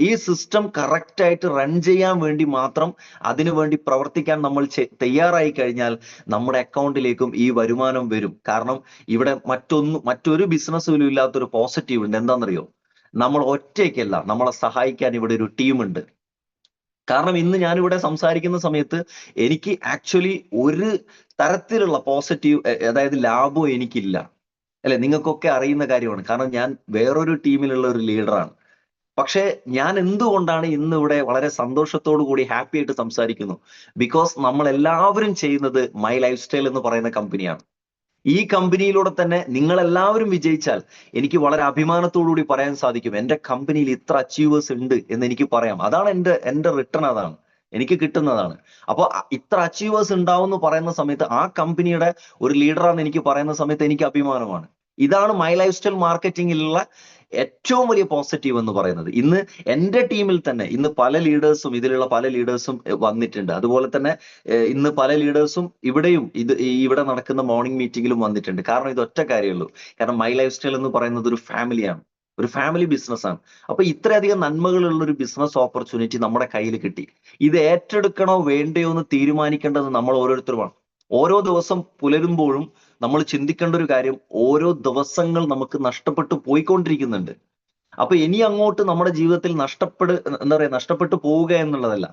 ഈ സിസ്റ്റം കറക്റ്റ് ആയിട്ട് റൺ ചെയ്യാൻ വേണ്ടി മാത്രം അതിനു വേണ്ടി പ്രവർത്തിക്കാൻ നമ്മൾ തയ്യാറായി കഴിഞ്ഞാൽ നമ്മുടെ അക്കൗണ്ടിലേക്കും ഈ വരുമാനം വരും. കാരണം ഇവിടെ മറ്റൊന്നും മറ്റൊരു ബിസിനസ്സിലും ഇല്ലാത്തൊരു പോസിറ്റീവ് ഉണ്ട് എന്താണെന്നറിയോ? നമ്മൾ ഒറ്റയ്ക്കല്ല നമ്മളെ സഹായിക്കാൻ ഇവിടെ ഒരു ടീമുണ്ട്. കാരണം ഇന്ന് ഞാനിവിടെ സംസാരിക്കുന്ന സമയത്ത് എനിക്ക് ആക്ച്വലി ഒരു തരത്തിലുള്ള പോസിറ്റീവ് അതായത് ലാഭം എനിക്കില്ല. അല്ലെ? നിങ്ങൾക്കൊക്കെ അറിയുന്ന കാര്യമാണ്. കാരണം ഞാൻ വേറൊരു ടീമിലുള്ള ഒരു ലീഡറാണ് പക്ഷേ ഞാൻ എന്തുകൊണ്ടാണ് ഇന്ന് ഇവിടെ വളരെ സന്തോഷത്തോടു കൂടി ഹാപ്പി ആയിട്ട് സംസാരിക്കുന്നു? ബിക്കോസ് നമ്മൾ എല്ലാവരും ചെയ്യുന്നത് മൈ ലൈഫ് സ്റ്റൈൽ എന്ന് പറയുന്ന കമ്പനിയാണ് ഈ കമ്പനിയിലൂടെ തന്നെ നിങ്ങൾ എല്ലാവരും വിജയിച്ചാൽ എനിക്ക് വളരെ അഭിമാനത്തോടു കൂടി പറയാൻ സാധിക്കും എന്റെ കമ്പനിയിൽ ഇത്ര അച്ചീവേഴ്സ് ഉണ്ട് എന്ന് എനിക്ക് പറയാം. അതാണ് എന്റെ എന്റെ റിട്ടേൺ അതാണ്. എനിക്ക് കിട്ടുന്നതാണ്. അപ്പോൾ ഇത്ര അച്ചീവേഴ്സ് ഉണ്ടാവും എന്ന് പറയുന്ന സമയത്ത് ആ കമ്പനിയുടെ ഒരു ലീഡറാണ് എനിക്ക് പറയുന്ന സമയത്ത് എനിക്ക് അഭിമാനമാണ്. ഇതാണ് മൈ ലൈഫ് സ്റ്റൈൽ മാർക്കറ്റിംഗിലുള്ള ഏറ്റവും വലിയ പോസിറ്റീവ് എന്ന് പറയുന്നത്. ഇന്ന് എന്റെ ടീമിൽ തന്നെ ഇന്ന് പല ലീഡേഴ്സും ഇതിലുള്ള പല ലീഡേഴ്സും വന്നിട്ടുണ്ട്. അതുപോലെ തന്നെ ഇന്ന് പല ലീഡേഴ്സും ഇവിടെയും ഇത് ഇവിടെ നടക്കുന്ന മോർണിംഗ് മീറ്റിംഗിലും വന്നിട്ടുണ്ട്. കാരണം ഇത് ഒറ്റ കാര്യമുള്ളൂ കാരണം മൈ ലൈഫ് സ്റ്റൈൽ എന്ന് പറയുന്നത് ഒരു ഫാമിലിയാണ് ഒരു ഫാമിലി ബിസിനസ് ആണ്. അപ്പൊ ഇത്രയധികം നന്മകളുള്ള ഒരു ബിസിനസ് ഓപ്പർച്യൂണിറ്റി നമ്മുടെ കയ്യിൽ കിട്ടി. ഇത് ഏറ്റെടുക്കണോ വേണ്ടയോ എന്ന് തീരുമാനിക്കേണ്ടത് നമ്മൾ ഓരോരുത്തരുമാണ്. ഓരോ ദിവസം പുലരുമ്പോഴും നമ്മൾ ചിന്തിക്കേണ്ട ഒരു കാര്യം ഓരോ ദിവസങ്ങൾ നമുക്ക് നഷ്ടപ്പെട്ടു പോയിക്കൊണ്ടിരിക്കുന്നുണ്ട്. അപ്പൊ ഇനി അങ്ങോട്ട് നമ്മുടെ ജീവിതത്തിൽ നഷ്ടപ്പെട് എന്താ പറയാ നഷ്ടപ്പെട്ടു പോവുക എന്നുള്ളതല്ല.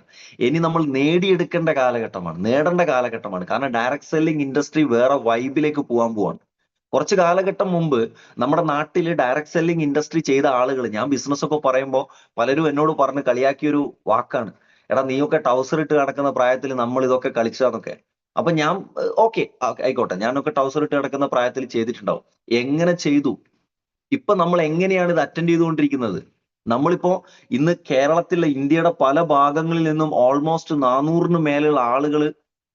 ഇനി നമ്മൾ നേടിയെടുക്കേണ്ട കാലഘട്ടമാണ് നേടേണ്ട കാലഘട്ടമാണ്. കാരണം ഡയറക്ട് സെല്ലിംഗ് ഇൻഡസ്ട്രി വേറെ വൈബിലേക്ക് പോകാൻ പോവാണ്. കുറച്ച് കാലഘട്ടം മുമ്പ് നമ്മുടെ നാട്ടിൽ ഡയറക്ട് സെല്ലിംഗ് ഇൻഡസ്ട്രി ചെയ്ത ആളുകൾ ഞാൻ ബിസിനസ് ഒക്കെ പറയുമ്പോൾ പലരും എന്നോട് പറഞ്ഞ് കളിയാക്കിയ ഒരു വാക്കാണ്. എടാ നീയൊക്കെ ടൗസർ ഇട്ട് കിടക്കുന്ന പ്രായത്തിൽ നമ്മൾ ഇതൊക്കെ കളിച്ചതാന്നൊക്കെ അപ്പൊ ഞാൻ ഓക്കെ ആയിക്കോട്ടെ. ഞാനൊക്കെ ടൗസർ ഇട്ട് കിടക്കുന്ന പ്രായത്തിൽ ചെയ്തിട്ടുണ്ടാവും. എങ്ങനെ ചെയ്തു? ഇപ്പൊ നമ്മൾ എങ്ങനെയാണ് ഇത് അറ്റൻഡ് ചെയ്തുകൊണ്ടിരിക്കുന്നത്? നമ്മളിപ്പോ ഇന്ന് കേരളത്തിലെ ഇന്ത്യയുടെ പല ഭാഗങ്ങളിൽ നിന്നും ഓൾമോസ്റ്റ് നാനൂറിന് മേലെയുള്ള ആളുകൾ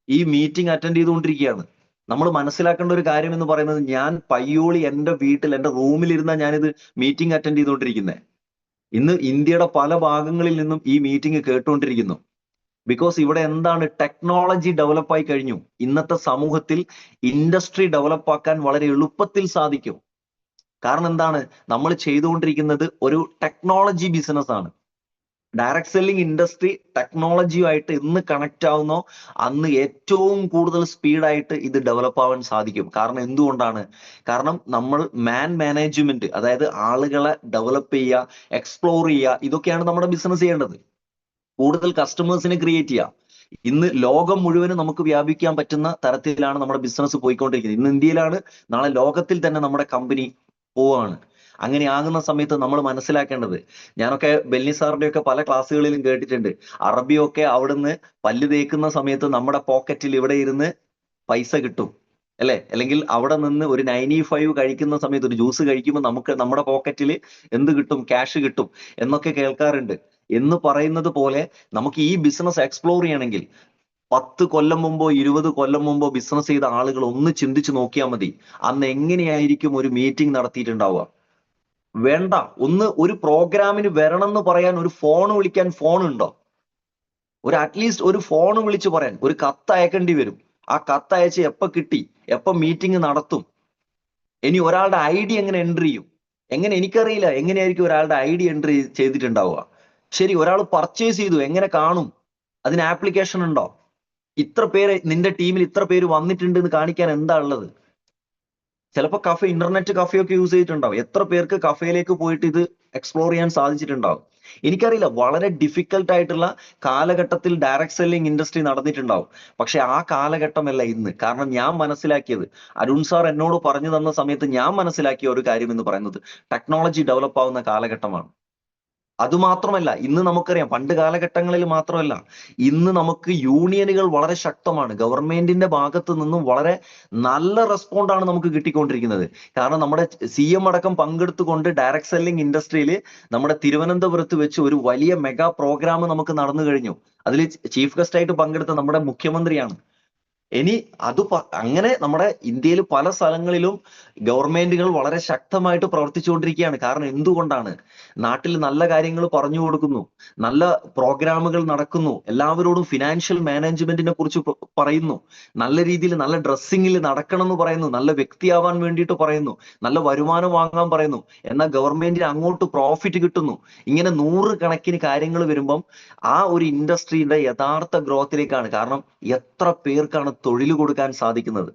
ഈ മീറ്റിംഗ് അറ്റൻഡ് ചെയ്തുകൊണ്ടിരിക്കുകയാണ്. നമ്മൾ മനസ്സിലാക്കേണ്ട ഒരു കാര്യം എന്ന് പറയുന്നത് ഞാൻ പയ്യോളി എന്റെ വീട്ടിൽ എന്റെ റൂമിൽ ഇരുന്ന ഞാനിത് മീറ്റിംഗ് അറ്റൻഡ് ചെയ്തുകൊണ്ടിരിക്കുന്നത് ഇന്ന് ഇന്ത്യയുടെ പല ഭാഗങ്ങളിൽ നിന്നും ഈ മീറ്റിംഗ് കേട്ടുകൊണ്ടിരിക്കുന്നു. ബിക്കോസ് ഇവിടെ എന്താണ് ടെക്നോളജി ഡെവലപ്പ് ആയി കഴിഞ്ഞു. ഇന്നത്തെ സമൂഹത്തിൽ ഇൻഡസ്ട്രി ഡെവലപ്പ് ആക്കാൻ വളരെ എളുപ്പത്തിൽ സാധിക്കും. കാരണം എന്താണ്? നമ്മൾ ചെയ്തുകൊണ്ടിരിക്കുന്നത് ഒരു ടെക്നോളജി ബിസിനസ് ആണ്. ഡയറക്ട് സെല്ലിംഗ് ഇൻഡസ്ട്രി ടെക്നോളജിയുമായിട്ട് ഇന്ന് കണക്ട് ആവുന്നോ. അന്ന് ഏറ്റവും കൂടുതൽ സ്പീഡായിട്ട് ഇത് ഡെവലപ്പ് ആവാൻ സാധിക്കും. കാരണം എന്തുകൊണ്ടാണ്? കാരണം നമ്മൾ മാൻ മാനേജ്മെന്റ് അതായത് ആളുകളെ ഡെവലപ്പ് ചെയ്യുക എക്സ്പ്ലോർ ചെയ്യുക ഇതൊക്കെയാണ് നമ്മുടെ ബിസിനസ് ചെയ്യേണ്ടത്. കൂടുതൽ കസ്റ്റമേഴ്സിനെ ക്രിയേറ്റ് ചെയ്യാം. ഇന്ന് ലോകം മുഴുവനും നമുക്ക് വ്യാപിക്കാൻ പറ്റുന്ന തരത്തിലാണ് നമ്മുടെ ബിസിനസ് പോയിക്കൊണ്ടിരിക്കുന്നത്. ഇന്ന് ഇന്ത്യയിലാണ് നാളെ ലോകത്തിൽ തന്നെ നമ്മുടെ കമ്പനി പോവാണ്. അങ്ങനെ ആകുന്ന സമയത്ത് നമ്മൾ മനസ്സിലാക്കേണ്ടത് ഞാനൊക്കെ ബെല്ലി സാറിന്റെ ഒക്കെ പല ക്ലാസ്സുകളിലും കേട്ടിട്ടുണ്ട്. അറബിയൊക്കെ അവിടുന്ന് പല്ല് തേക്കുന്ന സമയത്ത് നമ്മുടെ പോക്കറ്റിൽ ഇവിടെ ഇരുന്ന് പൈസ കിട്ടും അല്ലെ? അല്ലെങ്കിൽ അവിടെ നിന്ന് ഒരു നയന്റി ഫൈവ് കഴിക്കുന്ന സമയത്ത് ഒരു ജ്യൂസ് കഴിക്കുമ്പോൾ നമുക്ക് നമ്മുടെ പോക്കറ്റിൽ എന്ത് കിട്ടും? ക്യാഷ് കിട്ടും എന്നൊക്കെ കേൾക്കാറുണ്ട്. എന്ന് പറയുന്നത് പോലെ നമുക്ക് ഈ ബിസിനസ് എക്സ്പ്ലോർ ചെയ്യണമെങ്കിൽ പത്ത് കൊല്ലം മുമ്പോ ഇരുപത് കൊല്ലം മുമ്പോ ബിസിനസ് ചെയ്ത ആളുകൾ ഒന്ന് ചിന്തിച്ചു നോക്കിയാൽ മതി. അന്ന് എങ്ങനെയായിരിക്കും ഒരു മീറ്റിംഗ് നടത്തിയിട്ടുണ്ടാവുക? വേണ്ട. ഒന്ന് ഒരു പ്രോഗ്രാമിന് വരണം എന്ന് പറയാൻ ഒരു ഫോൺ വിളിക്കാൻ ഫോൺ ഉണ്ടോ? ഒരു അറ്റ്ലീസ്റ്റ് ഒരു ഫോൺ വിളിച്ച് പറയാൻ. ഒരു കത്ത് അയക്കേണ്ടി വരും. ആ കത്ത് അയച്ച് എപ്പോ കിട്ടി? എപ്പോ മീറ്റിംഗ് നടത്തും? ഇനി ഒരാളുടെ ഐ ഡി എങ്ങനെ എൻട്രി ചെയ്യും? എങ്ങനെ എനിക്കറിയില്ല എങ്ങനെയായിരിക്കും ഒരാളുടെ ഐ ഡി എൻട്രി ചെയ്തിട്ടുണ്ടാവുക? ശരി ഒരാൾ പർച്ചേസ് ചെയ്തു. എങ്ങനെ കാണും? അതിന് ആപ്ലിക്കേഷൻ ഉണ്ടോ? ഇത്ര പേര് നിന്റെ ടീമിൽ ഇത്ര പേര് വന്നിട്ടുണ്ട് എന്ന് കാണിക്കാൻ എന്താ ഉള്ളത് ചിലപ്പോൾ കഫേ ഇന്റർനെറ്റ് കഫയൊക്കെ യൂസ് ചെയ്തിട്ടുണ്ടാവും. എത്ര പേർക്ക് കഫയിലേക്ക് പോയിട്ട് ഇത് എക്സ്പ്ലോർ ചെയ്യാൻ സാധിച്ചിട്ടുണ്ടാവും? എനിക്കറിയില്ല വളരെ ഡിഫിക്കൽട്ട് ആയിട്ടുള്ള കാലഘട്ടത്തിൽ ഡയറക്ട് സെല്ലിംഗ് ഇൻഡസ്ട്രി നടന്നിട്ടുണ്ടാവും. പക്ഷെ ആ കാലഘട്ടമല്ല ഇന്ന്. കാരണം ഞാൻ മനസ്സിലാക്കിയത് അരുൺ സാർ എന്നോട് പറഞ്ഞു തന്ന സമയത്ത് ഞാൻ മനസ്സിലാക്കിയ ഒരു കാര്യം എന്ന് പറയുന്നത് ടെക്നോളജി ഡെവലപ്പ് ആവുന്ന കാലഘട്ടമാണ്. അതുമാത്രമല്ല ഇന്ന് നമുക്കറിയാം പണ്ട് കാലഘട്ടങ്ങളിൽ മാത്രമല്ല ഇന്ന് നമുക്ക് യൂണിയനുകൾ വളരെ ശക്തമാണ്. ഗവൺമെന്റിന്റെ ഭാഗത്ത് നിന്നും വളരെ നല്ല റെസ്പോണ്ടാണ് നമുക്ക് കിട്ടിക്കൊണ്ടിരിക്കുന്നത്. കാരണം നമ്മുടെ സി എം അടക്കം പങ്കെടുത്തുകൊണ്ട് ഡയറക്ട് സെല്ലിംഗ് ഇൻഡസ്ട്രിയിൽ നമ്മുടെ തിരുവനന്തപുരത്ത് വെച്ച് ഒരു വലിയ മെഗാ പ്രോഗ്രാം നമുക്ക് നടന്നു കഴിഞ്ഞു അതിൽ ചീഫ് ഗസ്റ്റ് ആയിട്ട് പങ്കെടുത്ത നമ്മുടെ മുഖ്യമന്ത്രിയാണ്. ഇനി അത് അങ്ങനെ നമ്മുടെ ഇന്ത്യയിൽ പല സ്ഥലങ്ങളിലും ഗവൺമെന്റുകൾ വളരെ ശക്തമായിട്ട് പ്രവർത്തിച്ചുകൊണ്ടിരിക്കുകയാണ്. കാരണം എന്തുകൊണ്ടാണ്? നാട്ടിൽ നല്ല കാര്യങ്ങൾ പറഞ്ഞു കൊടുക്കുന്നു. നല്ല പ്രോഗ്രാമുകൾ നടക്കുന്നു. എല്ലാവരോടും ഫിനാൻഷ്യൽ മാനേജ്മെന്റിനെ കുറിച്ച് പറയുന്നു. നല്ല രീതിയിൽ നല്ല ഡ്രസ്സിങ്ങിൽ നടക്കണം എന്ന് പറയുന്നു. നല്ല വ്യക്തിയാവാൻ വേണ്ടിയിട്ട് പറയുന്നു. നല്ല വരുമാനം വാങ്ങാൻ പറയുന്നു. എന്നാൽ ഗവൺമെന്റിന് അങ്ങോട്ട് പ്രോഫിറ്റ് കിട്ടുന്നു. ഇങ്ങനെ നൂറ് കണക്കിന് കാര്യങ്ങൾ വരുമ്പം ആ ഒരു ഇൻഡസ്ട്രിയുടെ യഥാർത്ഥ ഗ്രോത്തിലേക്കാണ് കാരണം എത്ര പേർക്കാണ് തൊഴിൽ കൊടുക്കാൻ സാധിക്കുന്നത്?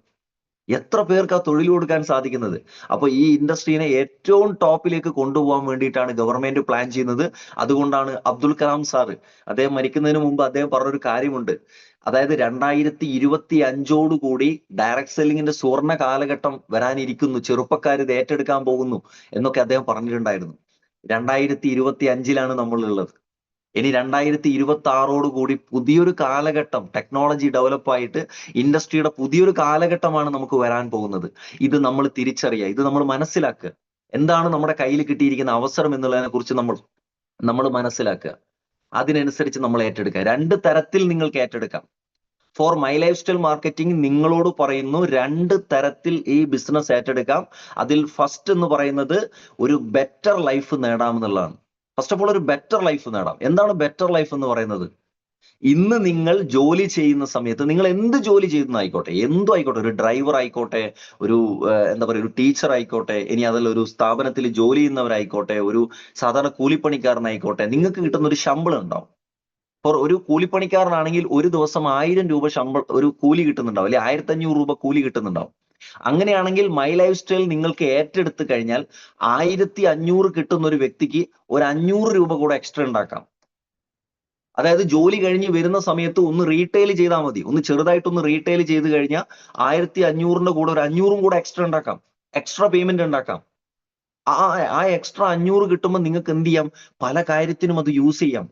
എത്ര പേർക്ക് ആ തൊഴിൽ കൊടുക്കാൻ സാധിക്കുന്നത്? അപ്പൊ ഈ ഇൻഡസ്ട്രീനെ ഏറ്റവും ടോപ്പിലേക്ക് കൊണ്ടുപോകാൻ വേണ്ടിയിട്ടാണ് ഗവൺമെന്റ് പ്ലാൻ ചെയ്യുന്നത്. അതുകൊണ്ടാണ് അബ്ദുൽ കലാം സാറ് അദ്ദേഹം മരിക്കുന്നതിന് മുമ്പ് അദ്ദേഹം പറഞ്ഞൊരു കാര്യമുണ്ട്. അതായത് രണ്ടായിരത്തി ഇരുപത്തി അഞ്ചോടുകൂടി ഡയറക്ട് സെല്ലിങ്ങിന്റെ സുവർണ കാലഘട്ടം വരാനിരിക്കുന്നു. ചെറുപ്പക്കാർ ഇത് ഏറ്റെടുക്കാൻ പോകുന്നു എന്നൊക്കെ അദ്ദേഹം പറഞ്ഞിട്ടുണ്ടായിരുന്നു. രണ്ടായിരത്തി ഇരുപത്തി അഞ്ചിലാണ് നമ്മളുള്ളത് ഇനി രണ്ടായിരത്തി ഇരുപത്തി കൂടി പുതിയൊരു കാലഘട്ടം ടെക്നോളജി ഡെവലപ്പ് ആയിട്ട് ഇൻഡസ്ട്രിയുടെ പുതിയൊരു കാലഘട്ടമാണ് നമുക്ക് വരാൻ പോകുന്നത്. ഇത് നമ്മൾ തിരിച്ചറിയുക ഇത് നമ്മൾ മനസ്സിലാക്കുക. എന്താണ് നമ്മുടെ കയ്യിൽ കിട്ടിയിരിക്കുന്ന അവസരം എന്നുള്ളതിനെ കുറിച്ച് നമ്മൾ നമ്മൾ മനസ്സിലാക്കുക. അതിനനുസരിച്ച് നമ്മൾ ഏറ്റെടുക്കുക. രണ്ട് തരത്തിൽ നിങ്ങൾക്ക് ഏറ്റെടുക്കാം. For my life style marketing നിങ്ങളോട് പറയുന്നു രണ്ട് തരത്തിൽ ഈ ബിസിനസ് ഏറ്റെടുക്കാം. അതിൽ ഫസ്റ്റ് എന്ന് പറയുന്നത് ഒരു ബെറ്റർ ലൈഫ് നേടാമെന്നുള്ളതാണ്. ഫസ്റ്റ് ഓഫ് ഓൾ ഒരു ബെറ്റർ ലൈഫ് നേടാം. എന്താണ് ബെറ്റർ ലൈഫ് എന്ന് പറയുന്നത്? ഇന്ന് നിങ്ങൾ ജോലി ചെയ്യുന്ന സമയത്ത് നിങ്ങൾ എന്ത് ജോലി ചെയ്യുന്ന ആയിക്കോട്ടെ എന്തും ആയിക്കോട്ടെ ഒരു ഡ്രൈവർ ആയിക്കോട്ടെ ഒരു എന്താ പറയുക ഒരു ടീച്ചർ ആയിക്കോട്ടെ ഇനി അതിൽ ഒരു സ്ഥാപനത്തിൽ ജോലി ചെയ്യുന്നവരായിക്കോട്ടെ ഒരു സാധാരണ കൂലിപ്പണിക്കാരനായിക്കോട്ടെ നിങ്ങൾക്ക് കിട്ടുന്ന ഒരു ശമ്പളം ഉണ്ടാവും. ഫോർ ഒരു കൂലിപ്പണിക്കാരനാണെങ്കിൽ ഒരു ദിവസം ആയിരം രൂപ ശമ്പളം ഒരു കൂലി കിട്ടുന്നുണ്ടാവും. അല്ലെ ആയിരത്തി അഞ്ഞൂറ് രൂപ കൂലി കിട്ടുന്നുണ്ടാവും. അങ്ങനെയാണെങ്കിൽ മൈ ലൈഫ് സ്റ്റൈൽ നിങ്ങൾക്ക് ഏറ്റെടുത്ത് കഴിഞ്ഞാൽ ആയിരത്തി അഞ്ഞൂറ് കിട്ടുന്ന ഒരു വ്യക്തിക്ക് ഒരു അഞ്ഞൂറ് രൂപ കൂടെ എക്സ്ട്രാ ഉണ്ടാക്കാം. അതായത് ജോലി കഴിഞ്ഞ് വരുന്ന സമയത്ത് ഒന്ന് റീറ്റെയിൽ ചെയ്താൽ മതി. ഒന്ന് ചെറുതായിട്ടൊന്ന് റീറ്റെയിൽ ചെയ്ത് കഴിഞ്ഞാൽ ആയിരത്തി അഞ്ഞൂറിന്റെ കൂടെ ഒരു അഞ്ഞൂറും കൂടെ എക്സ്ട്രാ ഉണ്ടാക്കാം. എക്സ്ട്രാ പേയ്മെന്റ് ഉണ്ടാക്കാം. ആ ആ എക്സ്ട്രാ അഞ്ഞൂറ് കിട്ടുമ്പോൾ നിങ്ങൾക്ക് എന്ത് ചെയ്യാം? പല കാര്യത്തിനും അത് യൂസ് ചെയ്യാം.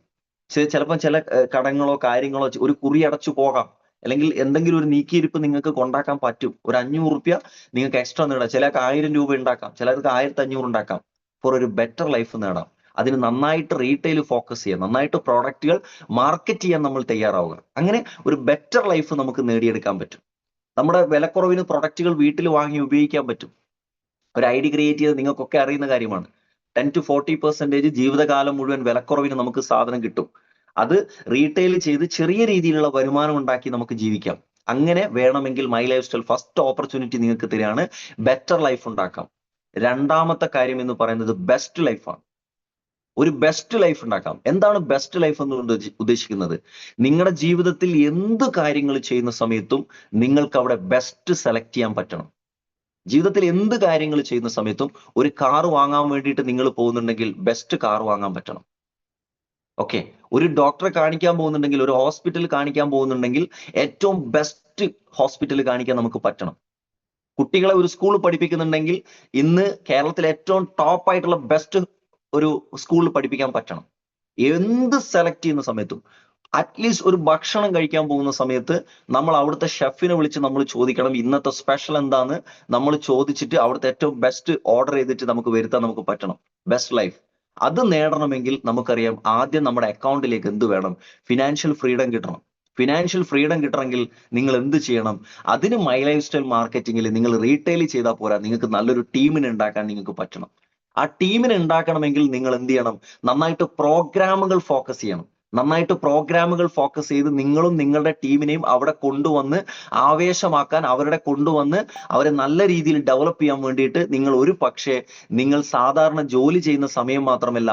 ചിലപ്പോൾ ചില കടങ്ങളോ കാര്യങ്ങളോ ഒരു കുറി അടച്ചു പോകാം. അല്ലെങ്കിൽ എന്തെങ്കിലും ഒരു നീക്കിയിരിപ്പ് നിങ്ങൾക്ക് കൊണ്ടാക്കാൻ പറ്റും. ഒരു അഞ്ഞൂറ് റുപ്യ നിങ്ങൾക്ക് എക്സ്ട്രാ നേടാം. ചിലർക്ക് ആയിരം രൂപ ഉണ്ടാക്കാം. ചിലർക്ക് ആയിരത്തി അഞ്ഞൂറ് ഉണ്ടാക്കാം. ഫോർ ഒരു ബെറ്റർ ലൈഫ് നേടാം. അതിന് നന്നായിട്ട് റീറ്റെയിൽ ഫോക്കസ് ചെയ്യാം. നന്നായിട്ട് പ്രോഡക്റ്റുകൾ മാർക്കറ്റ് ചെയ്യാൻ നമ്മൾ തയ്യാറാവുക. അങ്ങനെ ഒരു ബെറ്റർ ലൈഫ് നമുക്ക് നേടിയെടുക്കാൻ പറ്റും. നമ്മുടെ വിലക്കുറവിന് പ്രൊഡക്റ്റുകൾ വീട്ടിൽ വാങ്ങി ഉപയോഗിക്കാൻ പറ്റും. ഒരു ഐ ഡി ക്രിയേറ്റ് ചെയ്ത് നിങ്ങൾക്കൊക്കെ അറിയുന്ന കാര്യമാണ്. ടെൻ ടു ഫോർട്ടി പെർസെന്റേജ് ജീവിതകാലം മുഴുവൻ വിലക്കുറവിന് നമുക്ക് സാധനം കിട്ടും. അത് റീറ്റെയിൽ ചെയ്ത് ചെറിയ രീതിയിലുള്ള വരുമാനം ഉണ്ടാക്കി നമുക്ക് ജീവിക്കാം. അങ്ങനെ വേണമെങ്കിൽ my life style first opportunity നിങ്ങൾക്ക് തരികയാണ്. ബെറ്റർ ലൈഫ് ഉണ്ടാക്കാം. രണ്ടാമത്തെ കാര്യം എന്ന് പറയുന്നത് ബെസ്റ്റ് ലൈഫാണ് ഒരു ബെസ്റ്റ് ലൈഫ് ഉണ്ടാക്കാം. എന്താണ് ബെസ്റ്റ് ലൈഫ് എന്ന് ഉദ്ദേശിക്കുന്നത്? നിങ്ങളുടെ ജീവിതത്തിൽ എന്ത് കാര്യങ്ങൾ ചെയ്യുന്ന സമയത്തും നിങ്ങൾക്ക് അവിടെ ബെസ്റ്റ് സെലക്ട് ചെയ്യാൻ പറ്റണം. ജീവിതത്തിൽ എന്ത് കാര്യങ്ങൾ ചെയ്യുന്ന സമയത്തും ഒരു കാർ വാങ്ങാൻ വേണ്ടിയിട്ട് നിങ്ങൾ പോകുന്നുണ്ടെങ്കിൽ ബെസ്റ്റ് കാർ വാങ്ങാൻ പറ്റണം. ഓക്കെ ഒരു ഡോക്ടറെ കാണിക്കാൻ പോകുന്നുണ്ടെങ്കിൽ ഒരു ഹോസ്പിറ്റലിൽ കാണിക്കാൻ പോകുന്നുണ്ടെങ്കിൽ ഏറ്റവും ബെസ്റ്റ് ഹോസ്പിറ്റലിൽ കാണിക്കാൻ നമുക്ക് പറ്റണം. കുട്ടികളെ ഒരു സ്കൂൾ പഠിപ്പിക്കുന്നുണ്ടെങ്കിൽ ഇന്ന് കേരളത്തിൽ ഏറ്റവും ടോപ്പ് ആയിട്ടുള്ള ബെസ്റ്റ് ഒരു സ്കൂളിൽ പഠിപ്പിക്കാൻ പറ്റണം. എന്ത് സെലക്ട് ചെയ്യുന്ന സമയത്തും അറ്റ്ലീസ്റ്റ് ഒരു ഭക്ഷണം കഴിക്കാൻ പോകുന്ന സമയത്ത് നമ്മൾ അവിടുത്തെ ഷെഫിനെ വിളിച്ച് നമ്മൾ ചോദിക്കണം ഇന്നത്തെ സ്പെഷ്യൽ എന്താന്ന് നമ്മൾ ചോദിച്ചിട്ട് അവിടുത്തെ ഏറ്റവും ബെസ്റ്റ് ഓർഡർ ചെയ്തിട്ട് നമുക്ക് വരുത്താൻ നമുക്ക് പറ്റണം. ബെസ്റ്റ് ലൈഫ് അത് നേടണമെങ്കിൽ നമുക്കറിയാം ആദ്യം നമ്മുടെ അക്കൗണ്ടിലേക്ക് എന്ത് വേണം? ഫിനാൻഷ്യൽ ഫ്രീഡം കിട്ടണം. ഫിനാൻഷ്യൽ ഫ്രീഡം കിട്ടണമെങ്കിൽ നിങ്ങൾ എന്ത് ചെയ്യണം? അതിന് മൈ ലൈഫ് സ്റ്റൈൽ മാർക്കറ്റിംഗിൽ നിങ്ങൾ റീറ്റെയിൽ ചെയ്താൽ പോരാ. നിങ്ങൾക്ക് നല്ലൊരു ടീമിനെ ഉണ്ടാക്കാൻ നിങ്ങൾക്ക് പറ്റണം. ആ ടീമിനെ ഉണ്ടാക്കണമെങ്കിൽ നിങ്ങൾ എന്ത് ചെയ്യണം? നന്നായിട്ട് പ്രോഗ്രാമുകൾ ഫോക്കസ് ചെയ്യണം. നന്നായിട്ട് പ്രോഗ്രാമുകൾ ഫോക്കസ് ചെയ്ത് നിങ്ങളും നിങ്ങളുടെ ടീമിനെയും അവിടെ കൊണ്ടുവന്ന് ആവേശമാക്കാൻ അവരുടെ കൊണ്ടുവന്ന് അവരെ നല്ല രീതിയിൽ ഡെവലപ്പ് ചെയ്യാൻ വേണ്ടിയിട്ട് നിങ്ങൾ ഒരു പക്ഷേ നിങ്ങൾ സാധാരണ ജോലി ചെയ്യുന്ന സമയം മാത്രമല്ല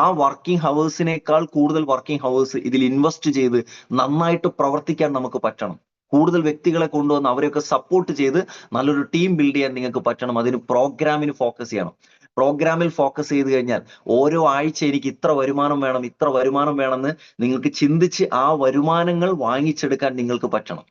ആ വർക്കിംഗ് ഹവേഴ്സിനേക്കാൾ കൂടുതൽ വർക്കിംഗ് ഹവേഴ്സ് ഇതിൽ ഇൻവെസ്റ്റ് ചെയ്ത് നന്നായിട്ട് പ്രവർത്തിക്കാൻ നമുക്ക് പറ്റണം. കൂടുതൽ വ്യക്തികളെ കൊണ്ടുവന്ന് അവരെയൊക്കെ സപ്പോർട്ട് ചെയ്ത് നല്ലൊരു ടീം ബിൽഡ് ചെയ്യാൻ നിങ്ങൾക്ക് പറ്റണം. അതിന് പ്രോഗ്രാമിന് ഫോക്കസ് ചെയ്യണം. പ്രോഗ്രാമിൽ ഫോക്കസ് ചെയ്ത് കഴിഞ്ഞാൽ ഓരോ ആഴ്ച എനിക്ക് ഇത്ര വരുമാനം വേണം ഇത്ര വരുമാനം വേണമെന്ന് നിങ്ങൾക്ക് ചിന്തിച്ച് ആ വരുമാനങ്ങൾ വാങ്ങിച്ചെടുക്കാൻ നിങ്ങൾക്ക് പറ്റണം.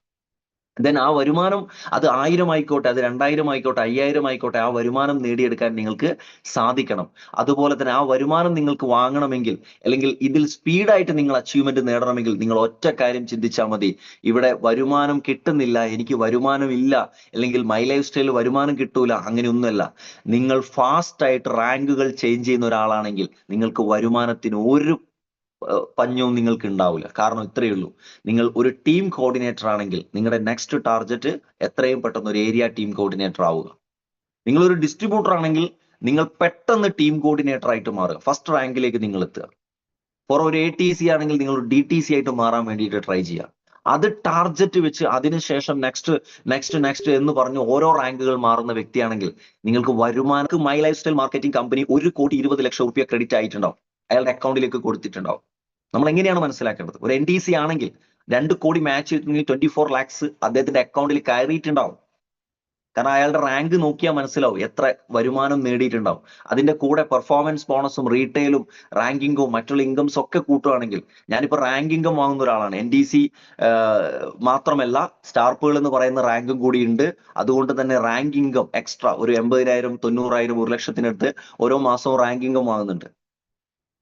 ദെൻ ആ വരുമാനം അത് ആയിരം ആയിക്കോട്ടെ അത് രണ്ടായിരം ആയിക്കോട്ടെ അയ്യായിരം ആയിക്കോട്ടെ ആ വരുമാനം നേടിയെടുക്കാൻ നിങ്ങൾക്ക് സാധിക്കണം. അതുപോലെ തന്നെ ആ വരുമാനം നിങ്ങൾക്ക് വാങ്ങണമെങ്കിൽ അല്ലെങ്കിൽ ഇതിൽ സ്പീഡായിട്ട് നിങ്ങൾ അച്ചീവ്മെന്റ് നേടണമെങ്കിൽ നിങ്ങൾ ഒറ്റ കാര്യം ചിന്തിച്ചാൽ മതി. ഇവിടെ വരുമാനം കിട്ടുന്നില്ല എനിക്ക് വരുമാനം ഇല്ല അല്ലെങ്കിൽ മൈ ലൈഫ് സ്റ്റൈലിൽ വരുമാനം കിട്ടൂല അങ്ങനെയൊന്നുമല്ല. നിങ്ങൾ ഫാസ്റ്റ് ആയിട്ട് റാങ്കുകൾ ചേഞ്ച് ചെയ്യുന്ന ഒരാളാണെങ്കിൽ നിങ്ങൾക്ക് വരുമാനത്തിന് ഒരു പഞ്ഞവും നിങ്ങൾക്ക് ഉണ്ടാവില്ല. കാരണം ഇത്രയേ ഉള്ളൂ. നിങ്ങൾ ഒരു ടീം കോർഡിനേറ്റർ ആണെങ്കിൽ നിങ്ങളുടെ നെക്സ്റ്റ് ടാർഗറ്റ് എത്രയും പെട്ടെന്ന് ഒരു ഏരിയ ടീം കോർഡിനേറ്റർ ആവുക. നിങ്ങൾ ഒരു ഡിസ്ട്രിബ്യൂട്ടർ ആണെങ്കിൽ നിങ്ങൾ പെട്ടെന്ന് ടീം കോർഡിനേറ്റർ ആയിട്ട് മാറുക. ഫസ്റ്റ് റാങ്കിലേക്ക് നിങ്ങൾ എത്തുക. ഫോർ ഒരു എ ടി സി ആണെങ്കിൽ നിങ്ങൾ ഡി ടി സി ആയിട്ട് മാറാൻ വേണ്ടിയിട്ട് ട്രൈ ചെയ്യുക. അത് ടാർജറ്റ് വെച്ച് അതിനുശേഷം നെക്സ്റ്റ് നെക്സ്റ്റ് നെക്സ്റ്റ് എന്ന് പറഞ്ഞ് ഓരോ റാങ്കുകൾ മാറുന്ന വ്യക്തിയാണെങ്കിൽ നിങ്ങൾക്ക് വരുമാനം my life style marketing company ഒരു കോടി ഇരുപത് ലക്ഷം റുപ്യ ക്രെഡിറ്റ് ആയിട്ടുണ്ടാവും. അയാളുടെ അക്കൗണ്ടിലേക്ക് കൊടുത്തിട്ടുണ്ടാവും. നമ്മൾ എങ്ങനെയാണ് മനസ്സിലാക്കേണ്ടത്? ഒരു എൻ ഡി സി ആണെങ്കിൽ രണ്ട് കോടി മാച്ച് ചെയ്തിട്ടുണ്ടെങ്കിൽ ട്വന്റി ഫോർ ലാക്സ് അദ്ദേഹത്തിന്റെ അക്കൗണ്ടിൽ കയറിയിട്ടുണ്ടാവും. കാരണം അയാളുടെ റാങ്ക് നോക്കിയാൽ മനസ്സിലാവും എത്ര വരുമാനം നേടിയിട്ടുണ്ടാവും. അതിന്റെ കൂടെ പെർഫോമൻസ് ബോണസും റീറ്റെയിലും റാങ്കിങ്ങും മറ്റുള്ള ഇൻകംസ് ഒക്കെ കൂട്ടുകയാണെങ്കിൽ ഞാനിപ്പോ റാങ്ക് വാങ്ങുന്ന ഒരാളാണ്. എൻ ഡി സി മാത്രമല്ല സ്റ്റാർപ്പുകൾ എന്ന് പറയുന്ന റാങ്കും കൂടി ഉണ്ട്. അതുകൊണ്ട് തന്നെ റാങ്ക് എക്സ്ട്രാ ഒരു എൺപതിനായിരം തൊണ്ണൂറായിരം ഒരു ലക്ഷത്തിനടുത്ത് ഓരോ മാസവും റാങ്ക് വാങ്ങുന്നുണ്ട്.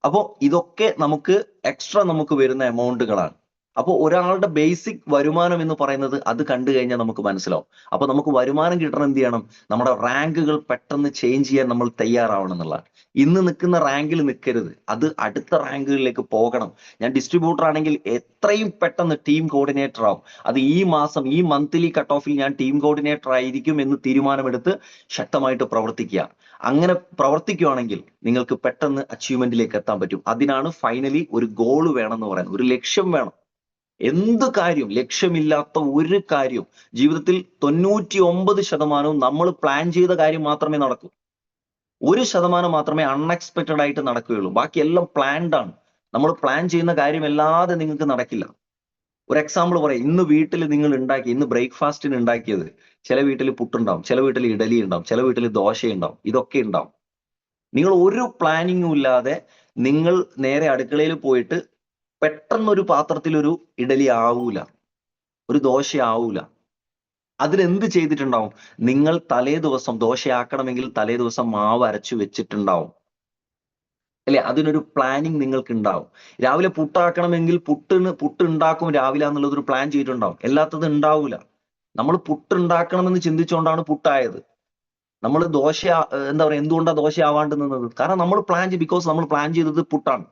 അപ്പോ ഇതൊക്കെ നമുക്ക് എക്സ്ട്രാ നമുക്ക് വരുന്ന എമൗണ്ടുകളാണ് അപ്പോൾ ഒരാളുടെ ബേസിക് വരുമാനം എന്ന് പറയുന്നത് അത് കണ്ടു കഴിഞ്ഞാൽ നമുക്ക് മനസ്സിലാവും. അപ്പൊ നമുക്ക് വരുമാനം കിട്ടണം എന്ത് ചെയ്യണം? നമ്മുടെ റാങ്കുകൾ പെട്ടെന്ന് ചേഞ്ച് ചെയ്യാൻ നമ്മൾ തയ്യാറാവണം എന്നുള്ളതാണ്. ഇന്ന് നിൽക്കുന്ന റാങ്കിൽ നിൽക്കരുത്. അത് അടുത്ത റാങ്കുകളിലേക്ക് പോകണം. ഞാൻ ഡിസ്ട്രിബ്യൂട്ടർ ആണെങ്കിൽ എത്രയും പെട്ടെന്ന് ടീം കോർഡിനേറ്റർ ആവും. അത് ഈ മാസം ഈ മന്ത്ലി കട്ട് ഓഫിൽ ഞാൻ ടീം കോർഡിനേറ്റർ ആയിരിക്കും എന്ന് തീരുമാനമെടുത്ത് ശക്തമായിട്ട് പ്രവർത്തിക്കുക. അങ്ങനെ പ്രവർത്തിക്കുകയാണെങ്കിൽ നിങ്ങൾക്ക് പെട്ടെന്ന് അച്ചീവ്മെന്റിലേക്ക് എത്താൻ പറ്റും. അതിനാണ് ഫൈനലി ഒരു ഗോൾ വേണം എന്ന് പറയുന്നത്. ഒരു ലക്ഷ്യം വേണം. എന്ത് കാര്യം? ലക്ഷ്യമില്ലാത്ത ഒരു കാര്യം. ജീവിതത്തിൽ തൊണ്ണൂറ്റി ഒമ്പത് ശതമാനവും നമ്മൾ പ്ലാൻ ചെയ്ത കാര്യം മാത്രമേ നടക്കൂ. ഒരു ശതമാനം മാത്രമേ അൺഎക്സ്പെക്റ്റഡ് ആയിട്ട് നടക്കുകയുള്ളൂ. ബാക്കി എല്ലാം പ്ലാൻഡ് ആണ്. നമ്മൾ പ്ലാൻ ചെയ്യുന്ന കാര്യം അല്ലാതെ നിങ്ങൾക്ക് നടക്കില്ല. ഒരു എക്സാമ്പിൾ പറയാം. ഇന്ന് വീട്ടിൽ നിങ്ങൾ ഉണ്ടാക്കി ഇന്ന് ബ്രേക്ക്ഫാസ്റ്റിന് ഉണ്ടാക്കിയത് ചില വീട്ടിൽ പുട്ടുണ്ടാവും ചില വീട്ടിൽ ഇഡലി ഉണ്ടാവും ചില വീട്ടിൽ ദോശ ഉണ്ടാവും ഇതൊക്കെ ഉണ്ടാവും. നിങ്ങൾ ഒരു പ്ലാനിങ്ങും ഇല്ലാതെ നിങ്ങൾ നേരെ അടുക്കളയിൽ പോയിട്ട് പെട്ടെന്ന് ഒരു പാത്രത്തിൽ ഒരു ഇഡലി ആവൂല. ഒരു ദോശ ആവൂല. അതിനെന്ത് ചെയ്തിട്ടുണ്ടാവും? നിങ്ങൾ തലേ ദിവസം ദോശയാക്കണമെങ്കിൽ തലേ ദിവസം മാവ് അരച്ചു വെച്ചിട്ടുണ്ടാവും. അല്ലെ? അതിനൊരു പ്ലാനിങ് നിങ്ങൾക്ക് ഉണ്ടാവും രാവിലെ പുട്ടാക്കണമെങ്കിൽ പുട്ടിന് പുട്ട് ഉണ്ടാക്കും രാവിലെ എന്നുള്ളത് ഒരു പ്ലാൻ ചെയ്തിട്ടുണ്ടാവും. എല്ലാത്തത് ഉണ്ടാവൂല. നമ്മൾ പുട്ട് ഉണ്ടാക്കണമെന്ന് ചിന്തിച്ചുകൊണ്ടാണ് പുട്ടായത്. നമ്മൾ ദോശ എന്താ പറയാ എന്തുകൊണ്ടാണ് ദോശ ആവാണ്ട് നിന്നത്? കാരണം നമ്മൾ പ്ലാൻ ചെയ്ത് ബിക്കോസ് നമ്മൾ പ്ലാൻ ചെയ്തത് പുട്ടാണ്.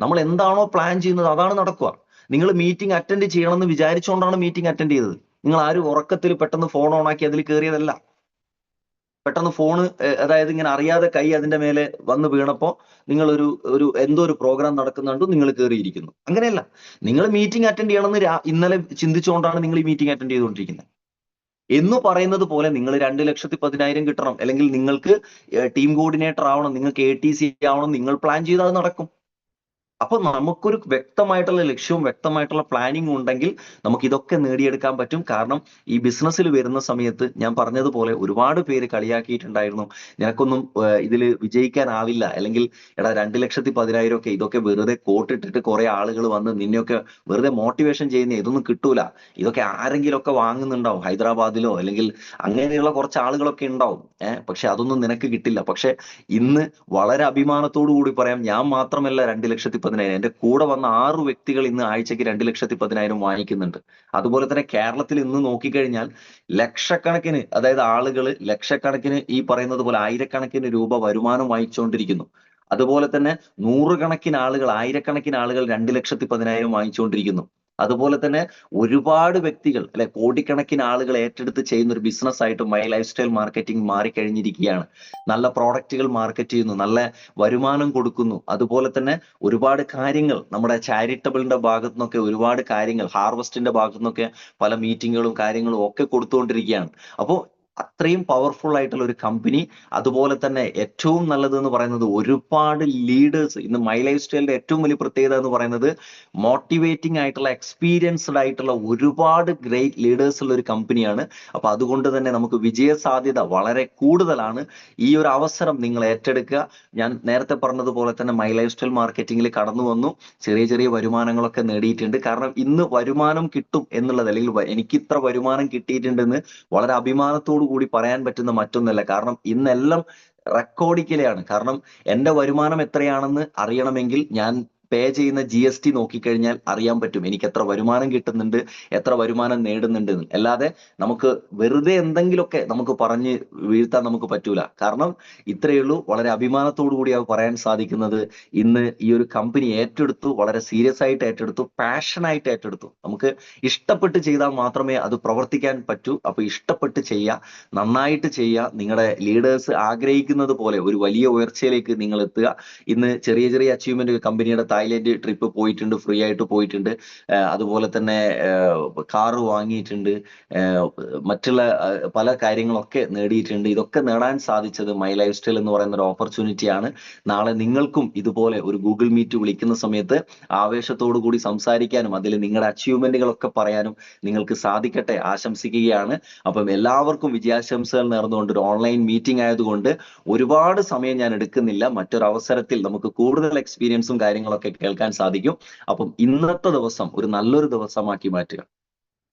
നമ്മൾ എന്താണോ പ്ലാൻ ചെയ്യുന്നത് അതാണ് നടക്കുക. നിങ്ങൾ മീറ്റിംഗ് അറ്റൻഡ് ചെയ്യണമെന്ന് വിചാരിച്ചുകൊണ്ടാണ് മീറ്റിംഗ് അറ്റൻഡ് ചെയ്തത്. നിങ്ങൾ ആരും ഉറക്കത്തിൽ പെട്ടെന്ന് ഫോൺ ഓൺ ആക്കി അതിൽ കയറിയതല്ല. പെട്ടെന്ന് ഫോണ് അതായത് ഇങ്ങനെ അറിയാതെ കൈ അതിന്റെ മേലെ വന്ന് വീണപ്പോ നിങ്ങൾ ഒരു ഒരു എന്തോ ഒരു പ്രോഗ്രാം നടക്കുന്നുണ്ട് നിങ്ങൾ കയറിയിരിക്കുന്നു. അങ്ങനെയല്ല. നിങ്ങൾ മീറ്റിംഗ് അറ്റൻഡ് ചെയ്യണമെന്ന് ഇന്നലെ ചിന്തിച്ചുകൊണ്ടാണ് നിങ്ങൾ ഈ മീറ്റിംഗ് അറ്റൻഡ് ചെയ്തുകൊണ്ടിരിക്കുന്നത്. എന്ന് പറയുന്നത് പോലെ നിങ്ങൾ രണ്ട് ലക്ഷത്തി പതിനായിരം കിട്ടണം. അല്ലെങ്കിൽ നിങ്ങൾക്ക് ടീം കോർഡിനേറ്റർ ആവണം നിങ്ങൾക്ക് എ ടി സി ആവണം നിങ്ങൾ പ്ലാൻ ചെയ്താൽ നടക്കും. അപ്പൊ നമുക്കൊരു വ്യക്തമായിട്ടുള്ള ലക്ഷ്യവും വ്യക്തമായിട്ടുള്ള പ്ലാനിങ്ങും ഉണ്ടെങ്കിൽ നമുക്ക് ഇതൊക്കെ നേടിയെടുക്കാൻ പറ്റും. കാരണം ഈ ബിസിനസ്സിൽ വരുന്ന സമയത്ത് ഞാൻ പറഞ്ഞതുപോലെ ഒരുപാട് പേര് കളിയാക്കിയിട്ടുണ്ടായിരുന്നു. നിനക്കൊന്നും ഇതിൽ വിജയിക്കാനാവില്ല. അല്ലെങ്കിൽ എടാ രണ്ട് ലക്ഷത്തി പതിനായിരം ഒക്കെ ഇതൊക്കെ വെറുതെ കോട്ടിട്ടിട്ട് കുറെ ആളുകൾ വന്ന് നിന്നെയൊക്കെ വെറുതെ മോട്ടിവേഷൻ ചെയ്യുന്ന ഇതൊന്നും കിട്ടൂല. ഇതൊക്കെ ആരെങ്കിലും ഒക്കെ വാങ്ങുന്നുണ്ടാവും. ഹൈദരാബാദിലോ അല്ലെങ്കിൽ അങ്ങനെയുള്ള കുറച്ച് ആളുകളൊക്കെ ഉണ്ടാവും. ഏഹ് പക്ഷെ അതൊന്നും നിനക്ക് കിട്ടില്ല. പക്ഷെ ഇന്ന് വളരെ അഭിമാനത്തോടു കൂടി പറയാം. ഞാൻ മാത്രമല്ല രണ്ട് ലക്ഷത്തി പതിനായിരം. എന്റെ കൂടെ വന്ന ആറ് വ്യക്തികൾ ഇന്ന് ആഴ്ചക്ക് രണ്ട് ലക്ഷത്തി പതിനായിരം വാങ്ങിക്കുന്നുണ്ട്. അതുപോലെ തന്നെ കേരളത്തിൽ ഇന്ന് നോക്കിക്കഴിഞ്ഞാൽ ലക്ഷക്കണക്കിന് അതായത് ആളുകൾ ലക്ഷക്കണക്കിന് ഈ പറയുന്നത് പോലെ ആയിരക്കണക്കിന് രൂപ വരുമാനം വാങ്ങിച്ചുകൊണ്ടിരിക്കുന്നു. അതുപോലെ തന്നെ നൂറുകണക്കിന് ആളുകൾ ആയിരക്കണക്കിന് ആളുകൾ രണ്ട് ലക്ഷത്തി പതിനായിരം വാങ്ങിച്ചുകൊണ്ടിരിക്കുന്നു. അതുപോലെ തന്നെ ഒരുപാട് വ്യക്തികൾ അല്ലെ കോടിക്കണക്കിന് ആളുകൾ ഏറ്റെടുത്ത് ചെയ്യുന്ന ഒരു ബിസിനസ് ആയിട്ട് മൈ ലൈഫ് സ്റ്റൈൽ മാർക്കറ്റിംഗ് മാറിക്കഴിഞ്ഞിരിക്കുകയാണ്. നല്ല പ്രോഡക്റ്റുകൾ മാർക്കറ്റ് ചെയ്യുന്നു നല്ല വരുമാനം കൊടുക്കുന്നു. അതുപോലെ തന്നെ ഒരുപാട് കാര്യങ്ങൾ നമ്മുടെ ചാരിറ്റബിളിന്റെ ഭാഗത്തു നിന്നൊക്കെ ഒരുപാട് കാര്യങ്ങൾ ഹാർവസ്റ്റിന്റെ ഭാഗത്തു നിന്നൊക്കെ പല മീറ്റിങ്ങുകളും കാര്യങ്ങളും ഒക്കെ കൊടുത്തുകൊണ്ടിരിക്കുകയാണ്. അപ്പോൾ അത്രയും പവർഫുൾ ആയിട്ടുള്ള ഒരു കമ്പനി അതുപോലെ തന്നെ ഏറ്റവും നല്ലത് എന്ന് പറയുന്നത് ഒരുപാട് ലീഡേഴ്സ് ഇന്ന് മൈ ലൈഫ് സ്റ്റൈലിന്റെ ഏറ്റവും വലിയ പ്രത്യേകത എന്ന് പറയുന്നത് മോട്ടിവേറ്റിംഗ് ആയിട്ടുള്ള എക്സ്പീരിയൻസ്ഡ് ആയിട്ടുള്ള ഒരുപാട് ഗ്രേറ്റ് ലീഡേഴ്സ് ഉള്ള ഒരു കമ്പനിയാണ് അപ്പൊ അതുകൊണ്ട് തന്നെ നമുക്ക് വിജയ സാധ്യത വളരെ കൂടുതലാണ്. ഈ ഒരു അവസരം നിങ്ങൾ ഏറ്റെടുക്കുക. ഞാൻ നേരത്തെ പറഞ്ഞതുപോലെ തന്നെ മൈ ലൈഫ് സ്റ്റൈൽ മാർക്കറ്റിംഗിൽ കടന്നു വന്നു. ചെറിയ ചെറിയ വരുമാനങ്ങളൊക്കെ നേടിയിട്ടുണ്ട്. കാരണം ഇന്ന് വരുമാനം കിട്ടും എന്നുള്ളത് അല്ലെങ്കിൽ എനിക്ക് ഇത്ര വരുമാനം കിട്ടിയിട്ടുണ്ടെന്ന് വളരെ അഭിമാനത്തോടു കൂടി പറയാൻ പറ്റുന്ന മറ്റൊന്നല്ല. കാരണം ഇന്നെല്ലാം റെക്കോർഡിക്കലാണ് കാരണം എന്റെ വരുമാനം എത്രയാണെന്ന് അറിയണമെങ്കിൽ ഞാൻ പേ ചെയ്യുന്ന ജി എസ് ടി നോക്കിക്കഴിഞ്ഞാൽ അറിയാൻ പറ്റും. എനിക്ക് എത്ര വരുമാനം കിട്ടുന്നുണ്ട് എത്ര വരുമാനം നേടുന്നുണ്ട് അല്ലാതെ നമുക്ക് വെറുതെ എന്തെങ്കിലുമൊക്കെ നമുക്ക് പറഞ്ഞ് വീഴ്ത്താൻ നമുക്ക് പറ്റൂല. കാരണം ഇത്രയേ ഉള്ളൂ. വളരെ അഭിമാനത്തോടു കൂടി അത് പറയാൻ സാധിക്കുന്നത് ഇന്ന് ഈ ഒരു കമ്പനി ഏറ്റെടുത്തു വളരെ സീരിയസ് ആയിട്ട് ഏറ്റെടുത്തു പാഷനായിട്ട് ഏറ്റെടുത്തു. നമുക്ക് ഇഷ്ടപ്പെട്ട് ചെയ്താൽ മാത്രമേ അത് പ്രവർത്തിക്കാൻ പറ്റൂ. അപ്പൊ ഇഷ്ടപ്പെട്ട് ചെയ്യുക നന്നായിട്ട് ചെയ്യുക നിങ്ങളുടെ ലീഡേഴ്സ് ആഗ്രഹിക്കുന്നത് പോലെ ഒരു വലിയ ഉയർച്ചയിലേക്ക് നിങ്ങൾ എത്തുക. ഇന്ന് ചെറിയ ചെറിയ അച്ചീവ്മെന്റ് കമ്പനിയുടെ തായ്ലൻഡ് ട്രിപ്പ് പോയിട്ടുണ്ട് ഫ്രീ ആയിട്ട് പോയിട്ടുണ്ട്. അതുപോലെ തന്നെ കാറ് വാങ്ങിയിട്ടുണ്ട്. മറ്റുള്ള പല കാര്യങ്ങളൊക്കെ നേടിയിട്ടുണ്ട്. ഇതൊക്കെ നേടാൻ സാധിച്ചത് മൈ ലൈഫ് സ്റ്റൈൽ എന്ന് പറയുന്ന ഒരു ഓപ്പർച്യൂണിറ്റിയാണ് നാളെ നിങ്ങൾക്കും ഇതുപോലെ ഒരു ഗൂഗിൾ മീറ്റ് വിളിക്കുന്ന സമയത്ത് ആവേശത്തോടു കൂടി സംസാരിക്കാനും അതിൽ നിങ്ങളുടെ അച്ചീവ്മെന്റുകളൊക്കെ പറയാനും നിങ്ങൾക്ക് സാധിക്കട്ടെ ആശംസിക്കുകയാണ്. അപ്പം എല്ലാവർക്കും വിജയാശംസകൾ നേർന്നുകൊണ്ട് ഒരു ഓൺലൈൻ മീറ്റിംഗ് ആയതുകൊണ്ട് ഒരുപാട് സമയം ഞാൻ എടുക്കുന്നില്ല. മറ്റൊരു അവസരത്തിൽ നമുക്ക് കൂടുതൽ എക്സ്പീരിയൻസും കാര്യങ്ങളൊക്കെ കേൾക്കാൻ സാധിക്കും. അപ്പം ഇന്നത്തെ ദിവസം ഒരു നല്ലൊരു ദിവസമാക്കി മാറ്റുക.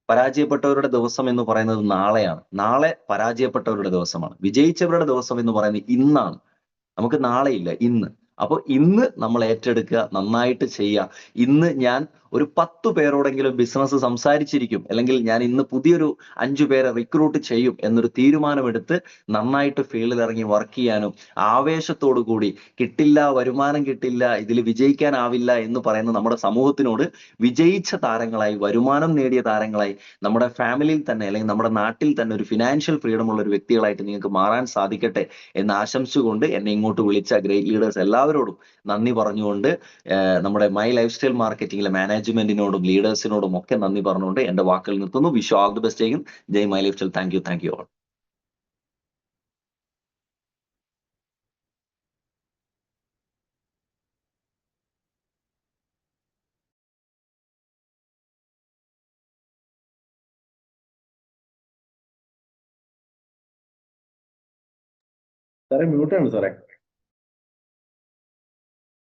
പരാജയപ്പെട്ടവരുടെ ദിവസം എന്ന് പറയുന്നത് നാളെയാണ്. നാളെ പരാജയപ്പെട്ടവരുടെ ദിവസമാണ്. വിജയിച്ചവരുടെ ദിവസം എന്ന് പറയുന്നത് ഇന്നാണ്. നമുക്ക് നാളെയില്ല ഇന്ന്. അപ്പൊ ഇന്ന് നമ്മൾ ഏറ്റെടുക്കുക നന്നായിട്ട് ചെയ്യുക. ഇന്ന് ഞാൻ ഒരു പത്ത് പേരോടെങ്കിലും ബിസിനസ് സംസാരിച്ചിരിക്കും. അല്ലെങ്കിൽ ഞാൻ ഇന്ന് പുതിയൊരു അഞ്ചു പേരെ റിക്രൂട്ട് ചെയ്യും എന്നൊരു തീരുമാനമെടുത്ത് നന്നായിട്ട് ഫീൽഡിൽ ഇറങ്ങി വർക്ക് ചെയ്യാനും ആവേശത്തോടു കൂടി കിട്ടില്ല വരുമാനം കിട്ടില്ല ഇതിൽ വിജയിക്കാനാവില്ല എന്ന് പറയുന്ന നമ്മുടെ സമൂഹത്തിനോട് വിജയിച്ച താരങ്ങളായി വരുമാനം നേടിയ താരങ്ങളായി നമ്മുടെ ഫാമിലിയിൽ തന്നെ അല്ലെങ്കിൽ നമ്മുടെ നാട്ടിൽ തന്നെ ഒരു ഫിനാൻഷ്യൽ ഫ്രീഡം ഉള്ള ഒരു വ്യക്തികളായിട്ട് നിങ്ങൾക്ക് മാറാൻ സാധിക്കട്ടെ എന്ന് ആശംസിച്ചുകൊണ്ട് എന്നെ ഇങ്ങോട്ട് വിളിച്ച ഗ്രേറ്റ് ലീഡേഴ്സ് എല്ലാവരോടും നന്ദി പറഞ്ഞുകൊണ്ട് നമ്മുടെ മൈ ലൈഫ് സ്റ്റൈൽ മാർക്കറ്റിംഗിലെ മാനേജ്മെന്റിനോടും ലീഡേഴ്സിനോടും ഒക്കെ നന്ദി പറഞ്ഞുകൊണ്ട് എന്റെ വാക്കുകൾ നിർത്തുന്നു. വിഷു ആൾ ദി ബെസ്റ്റ് ചെയ്യും ജയ് my life thank you thank you all സാറേ മ്യൂട്ടാണ് സാറേ.